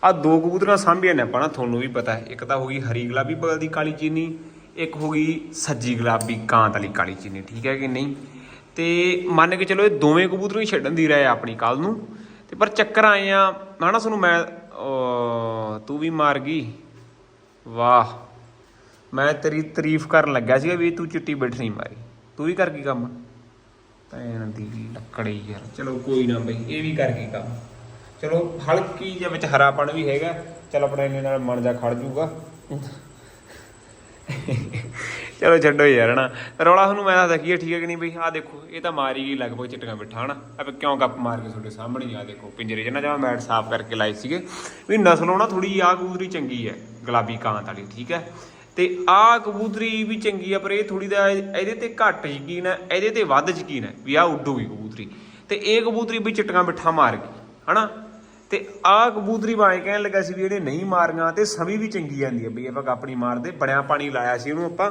S1: ਆ ਦੋ ਕਬੂਤਰਾਂ ਸਾਂਭੀਆਂ ਨੇ ਆਪਾਂ ਨਾ, ਤੁਹਾਨੂੰ ਵੀ ਪਤਾ ਹੈ ਇੱਕ ਤਾਂ ਹੋ ਗਈ ਹਰੀ ਗੁਲਾਬੀ ਬਗਲ ਦੀ ਕਾਲੀ ਚੀਨੀ, ਇੱਕ ਹੋ ਗਈ ਸੱਜੀ ਗੁਲਾਬੀ ਕਾਂਤ ਵਾਲੀ ਕਾਲੀ ਚੀਨੀ, ਠੀਕ ਹੈ ਕਿ ਨਹੀਂ? ਤੇ ਮੰਨ ਕੇ ਚਲੋ ਇਹ ਦੋਵੇਂ ਕਬੂਤਰ ਹੀ ਛੱਡਣ ਦੀ ਰਹੇ ਆਪਣੀ ਕੱਲ ਨੂੰ। ਤੇ ਪਰ ਚੱਕਰ ਆਏ ਆ ਹਨਾ ਤੁਹਾਨੂੰ ਮੈਂ ਤੂੰ ਵੀ ਮਾਰ ਗਈ। ਵਾਹ। ਮੈਂ ਤੇਰੀ ਤਾਰੀਫ ਕਰਨ ਲੱਗਾ ਸੀਗਾ ਵੀ ਤੂੰ ਚਿੱਟੀ ਬਿੱਠ ਨਹੀਂ ਮਾਰੀ। ਤੂੰ ਵੀ ਕਰ ਗਈ ਕੰਮ? ਭੈਣ ਦੀ ਲੱਕੜੀ ਯਾਰ। ਚਲੋ ਕੋਈ ਨਾ ਬਈ, ਇਹ ਵੀ ਕਰ ਗਈ ਕੰਮ। ਚਲੋ ਹਲਕੀ ਜਿਹੇ ਵਿੱਚ ਹਰਾਪਣ ਵੀ ਹੈਗਾ। ਚਲ ਆਪਣੇ ਨਾਲ ਮਨ ਜਾ ਖੜ ਜੂਗਾ। ਚਲੋ ਛੱਡੋ ਯਾਰ, ਹਨਾ। ਰੌਲਾ ਤੁਹਾਨੂੰ ਮੈਂ ਦੱਸਦਾ, ਕੀ ਹੈ ਠੀਕ ਹੈ ਕਿ ਨਹੀਂ ਬਈ? ਆਹ ਦੇਖੋ, ਇਹ ਤਾਂ ਮਾਰੀ ਗਈ ਲਗਭਗ ਚਿੱਟੀਆਂ ਬਿੱਠਾ ਹਨਾ। ਆਪਾਂ ਕਿਉਂ ਗੱਪ ਮਾਰ ਕੇ ਤੁਹਾਡੇ ਸਾਹਮਣੇ ਹੀ ਆ, ਦੇਖੋ। ਪਿੰਜਰੇ 'ਚ ਨਾ ਜਮਾ ਮੈਟ ਸਾਫ਼ ਕਰਕੇ ਲਾਏ ਸੀਗੇ, ਵੀ ਨਸਲੋਂ ਨਾ ਥੋੜੀ ਆਹ ਕਬੂਤਰੀ ਚੰਗੀ ਹੈ, ਗੁਲਾਬੀ ਕਾਂਤ ਵਾਲੀ, ਠੀਕ ਹੈ? ਤੇ ਆਹ ਕਬੂਤਰੀ ਵੀ ਚੰਗੀ ਆ, ਪਰ ਇਹ ਥੋੜੀ ਦਾ ਇਹਦੇ ਤੇ ਘੱਟ ਯਕੀਨ ਹੈ, ਇਹਦੇ ਤੇ ਵੱਧ ਯਕੀਨ ਹੈ, ਵੀ ਆਹ ਉੱਡੂਗੀ ਕਬੂਤਰੀ। ਤੇ ਇਹ ਕਬੂਤਰੀ ਵੀ ਚਿੱਟੀਆਂ ਬਿੱਠਾ ਮਾਰ ਗਈ, ਹਨਾ? ਤੇ ਆਹ ਕਬੂਤਰੀ ਬਾਏ ਕਹਿਣ ਲੱਗਾ ਸੀ ਵੀ ਜਿਹੜੇ ਨਹੀਂ ਮਾਰੀਆਂ, ਤੇ ਸਮੀ ਵੀ ਚੰਗੀ ਜਾਂਦੀ ਹੈ, ਬਈ ਆਪਾਂ ਆਪਣੀ ਮਾਰਦੇ, ਬਣਿਆ ਪਾਣੀ ਲਾਇਆ ਸੀ ਉਹਨੂੰ ਆਪਾਂ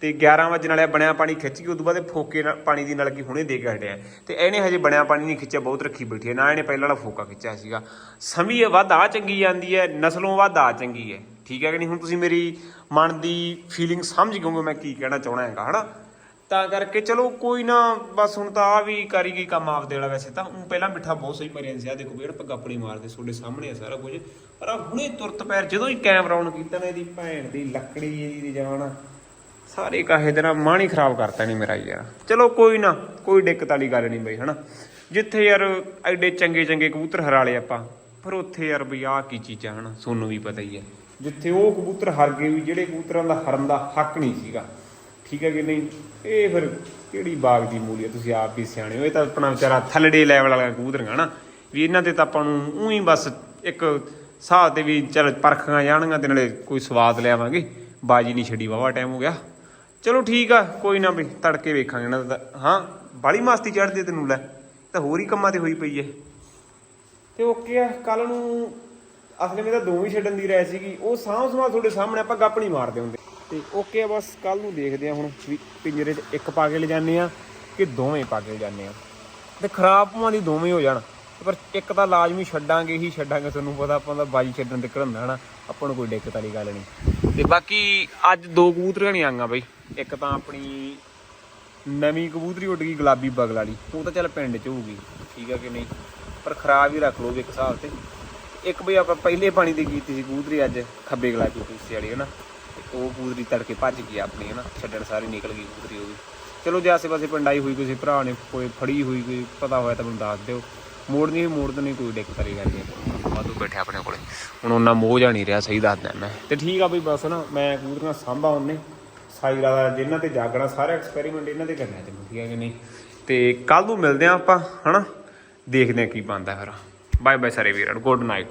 S1: ਤੇ 11 ਵਜੇ ਨਾਲੇ ਬਣਿਆ ਪਾਣੀ ਖਿੱਚ ਗਈ, ਉਦੋਂ ਬਾਅਦ ਫੋਕੇ ਨਾਲ ਪਾਣੀ ਦੀ ਨਲਕੀ ਹੁਣੇ ਦੇ ਕੇ ਹਟਿਆ। ਤੇ ਇਹਨੇ ਹਜੇ ਬਣਿਆ ਪਾਣੀ ਨਹੀਂ ਖਿੱਚਿਆ, ਬਹੁਤ ਰੱਖੀ ਬੈਠੀ ਹੈ। ਨਾ ਇਹਨੇ ਪਹਿਲਾਂ ਵਾਲਾ ਫੋਕਾ ਖਿੱਚਿਆ ਸੀਗਾ। ਸਮੀ ਵੱਧ ਆ ਚੰਗੀ ਜਾਂਦੀ ਹੈ, ਨਸਲੋਂ ਵੱਧ ਆ ਚੰਗੀ ਹੈ। ਠੀਕ ਹੈ ਕਿ ਨਹੀਂ? ਹੁਣ ਤੁਸੀਂ ਮੇਰੀ ਮਨ ਦੀ ਫੀਲਿੰਗ ਸਮਝ ਗਏ ਮੈਂ ਕੀ ਕਹਿਣਾ ਚਾਹਣਾ ਹੈਗਾ, ਹਨਾ? ਤਾਂ ਕਰਕੇ ਚਲੋ ਕੋਈ ਨਾ, ਬਸ ਹੁਣ ਤਾਂ ਆ ਵੀ ਕਰੀ ਗਈ ਕੰਮ ਆਪਦੇ ਵਾਲਾ ਵੈਸੇ ਤਾਂ। ਉਹ ਪਹਿਲਾਂ ਮਿੱਠਾ ਬਹੁਤ ਸਹੀ ਮਰਿਆ ਸੀ। ਆ ਦੇਖੋ ਵੀੜ ਪੱਗਾ ਆਪਣੀ ਮਾਰਦੇ ਤੁਹਾਡੇ ਸਾਹਮਣੇ ਆ ਸਾਰਾ ਕੁਝ। ਪਰ ਆ ਹੁਣੇ ਤੁਰਤ ਪੈਰ ਜਦੋਂ ਹੀ ਕੈਮਰਾ ਆਨ ਕੀਤਾ ਨਾ, ਇਹਦੀ ਭੈਣ ਦੀ ਲੱਕੜੀ ਇਹਦੀ ਜਾਨ। ਸਾਰੇ ਕਾਹੇ ਦੇ ਨਾਲ ਮਾਣੀ ਖਰਾਬ ਕਰਤਾ ਨਹੀਂ ਮੇਰਾ ਯਾਰ। ਚਲੋ ਕੋਈ ਨਾ, ਕੋਈ ਦਿੱਕਤ ਵਾਲੀ ਗੱਲ ਨਹੀਂ ਬਈ, ਹਨਾ? ਜਿੱਥੇ ਯਾਰ ਐਡੇ ਚੰਗੇ ਚੰਗੇ ਕਬੂਤਰ ਹਰਾ ਲਏ ਆਪਾਂ, ਪਰ ਉੱਥੇ ਯਾਰ ਬਈ ਆਹ ਕੀ ਚੀਜ਼ਾਂ ਹਨਾ? ਸੋਨੂੰ ਵੀ ਪਤਾ ਹੀ ਹੈ ਜਿੱਥੇ ਉਹ ਕਬੂਤਰ ਹਰ ਗਏ ਵੀ ਜਿਹੜੇ ਕਬੂਤਰਾਂ ਦਾ ਹਰਨ ਦਾ ਹੱਕ ਨਹੀਂ ਸੀਗਾ। ਠੀਕ ਹੈ ਕਿ ਨਹੀਂ? ਇਹ ਫਿਰ ਕਿਹੜੀ ਬਾਗ ਦੀ ਮੂਲੀ ਹੈ ਤੁਸੀਂ ਆਪ ਵੀ ਸਿਆਣੇ ਹੋ, ਇਹ ਤਾਂ ਆਪਣਾ ਵਿਚਾਰਾ ਥੱਲੜੇ ਲੈਵਲ ਵਾਲਾ ਕਬੂਤਰੀਆਂ ਨਾ ਵੀ ਇਹਨਾਂ ਤੇ ਤਾਂ ਆਪਾਂ ਨੂੰ ਉਹੀ ਬਸ ਇੱਕ ਸਾਹ ਤੇ ਵੀ ਚਲ ਪਰਖਾਂ ਜਾਣਗੀਆਂ ਤੇ ਨਾਲੇ ਕੋਈ ਸਵਾਦ ਲਿਆਵਾਂਗੇ ਬਾਜੀ ਨਹੀਂ ਛੱਡੀ ਵਾਵਾ ਟਾਈਮ ਹੋ ਗਿਆ। ਚਲੋ ਠੀਕ ਆ, ਕੋਈ ਨਾ ਬਈ, ਤੜਕੇ ਵੇਖਾਂਗੇ ਇਹਨਾਂ ਦਾ ਹਾਂ, ਬਾਲੀ ਮਸਤੀ ਚੜਦੀ ਤੈਨੂੰ ਲੈ। ਤਾਂ ਹੋਰ ਹੀ ਕੰਮਾਂ ਤੇ ਹੋਈ ਪਈ ਐ ਤੇ ਓਕੇ ਆ ਕੱਲ ਨੂੰ ਅਸਲੇ ਮੇਰਾ ਦੋ ਹੀ ਛੱਡਣ ਦੀ ਰਹਿ ਸੀਗੀ। ਉਹ ਸਾਂਭ ਸਮਾਂ ਤੁਹਾਡੇ ਸਾਹਮਣੇ ਆਪਾਂ ਗੱਪ ਨਹੀਂ ਮਾਰਦੇ ਹੁੰਦੇ। ਤੇ ਓਕੇ ਆ, ਬਸ ਕੱਲ ਨੂੰ ਦੇਖਦੇ ਆ ਹੁਣ ਵੀ ਪਿੰਜਰੇ 'ਚ ਇੱਕ ਪਾ ਕੇ ਲਿਜਾਨੇ ਆ ਕਿ ਦੋਵੇਂ ਪਾ ਕੇ ਲਿਜਾਨੇ ਆ। ਤੇ ਖਰਾਬ ਭਾਵਾਂ ਦੀ ਦੋਵੇਂ ਹੋ ਜਾਣ। ਪਰ ਇੱਕ ਤਾਂ ਲਾਜ਼ਮੀ ਛੱਡਾਂਗੇ ਹੀ ਛੱਡਾਂਗੇ ਤੁਹਾਨੂੰ ਪਤਾ, ਆਪਾਂ ਦਾ ਬਾਜੀ ਛੱਡਣ ਤੇ ਹੁੰਦਾ ਹਨਾ? ਆਪਾਂ ਨੂੰ ਕੋਈ ਦਿੱਕਤ ਵਾਲੀ ਗੱਲ ਨਹੀਂ। ਤੇ ਬਾਕੀ ਅੱਜ ਦੋ ਕਬੂਤਰੀਆਂ ਨਹੀਂ ਆਂਗਾ ਬਈ। ਇੱਕ ਤਾਂ ਆਪਣੀ ਨਵੀਂ ਕਬੂਤਰੀ ਉੱਡ ਗਈ, ਗੁਲਾਬੀ ਬਗਲ ਵਾਲੀ। ਉਹ ਤਾਂ ਚੱਲ ਪਿੰਡ 'ਚ ਹੋਊਗੀ, ਠੀਕ ਆ ਕਿ ਨਹੀਂ? ਪਰ ਖਰਾਬ ਹੀ ਰੱਖ ਲਓ ਇੱਕ ਹਿਸਾਬ ਤੇ। ਇੱਕ ਬਈ ਆਪਾਂ ਪਹਿਲੇ ਪਾਣੀ ਦੀ ਕੀਤੀ ਸੀ ਕਬੂਤਰੀ ਅੱਜ, ਖੱਬੇ ਗੁਲਾਬੀ ਪੀਸੇ ਵਾਲੀ, ਹਨਾ? ਤੇ ਉਹ ਕਬੂਤਰੀ ਤੜਕੇ ਭੱਜ ਗਈ ਆਪਣੀ, ਹਨਾ? ਛੱਡਣ ਸਾਰੀ ਨਿਕਲ ਗਈ ਕਬੂਤਰੀ ਉਹ ਵੀ ਚਲੋ ਜੇ ਆਸੇ ਪਾਸੇ ਪਿੰਡ ਆਈ ਹੋਈ ਕਿਸੇ ਭਰਾ ਨੇ ਕੋਈ, ਫੜੀ ਹੋਈ ਕੋਈ, ਪਤਾ ਹੋਇਆ ਤਾਂ ਮੈਨੂੰ ਦੱਸ ਦਿਓ। ਮੋੜਨੀ ਮੋੜਨ ਨਹੀਂ ਕੋਈ ਦਿੱਕਤ ਵਾਲੀ ਗੱਲ ਨਹੀਂ ਵਾਧੂ ਬੈਠੇ ਆਪਣੇ ਕੋਲੇ। ਹੁਣ ਉਹਨਾਂ ਮੋਹ ਜਾ ਨਹੀਂ ਰਿਹਾ ਸਹੀ ਦੱਸਦਾ ਮੈਂ। ਤੇ ਠੀਕ ਆ ਬਈ ਬਸ ਨਾ ਮੈਂ ਕਬੂਤਰੀਆਂ ਸਾਂਭਾ ਉਹਨੇ। ਸਾਈਰਾ ਦਾ ਜਿਨ੍ਹਾਂ ਤੇ ਜਾਗਣਾ ਸਾਰਾ ਐਕਸਪੈਰੀਮੈਂਟ ਇਹਨਾਂ ਤੇ ਕਰਨਾ ਤੇ ਠੀਕ ਹੈ ਕਿ ਨਹੀਂ? ਤੇ ਕੱਲ ਨੂੰ ਮਿਲਦੇ ਆ ਆਪਾਂ ਹਨਾ? ਦੇਖਦੇ ਆ ਕੀ ਬਣਦਾ ਫਿਰ। ਬਾਏ ਬਾਏ ਸਾਰੇ ਵੀਰਾਂ ਗੁੱਡ ਨਾਈਟ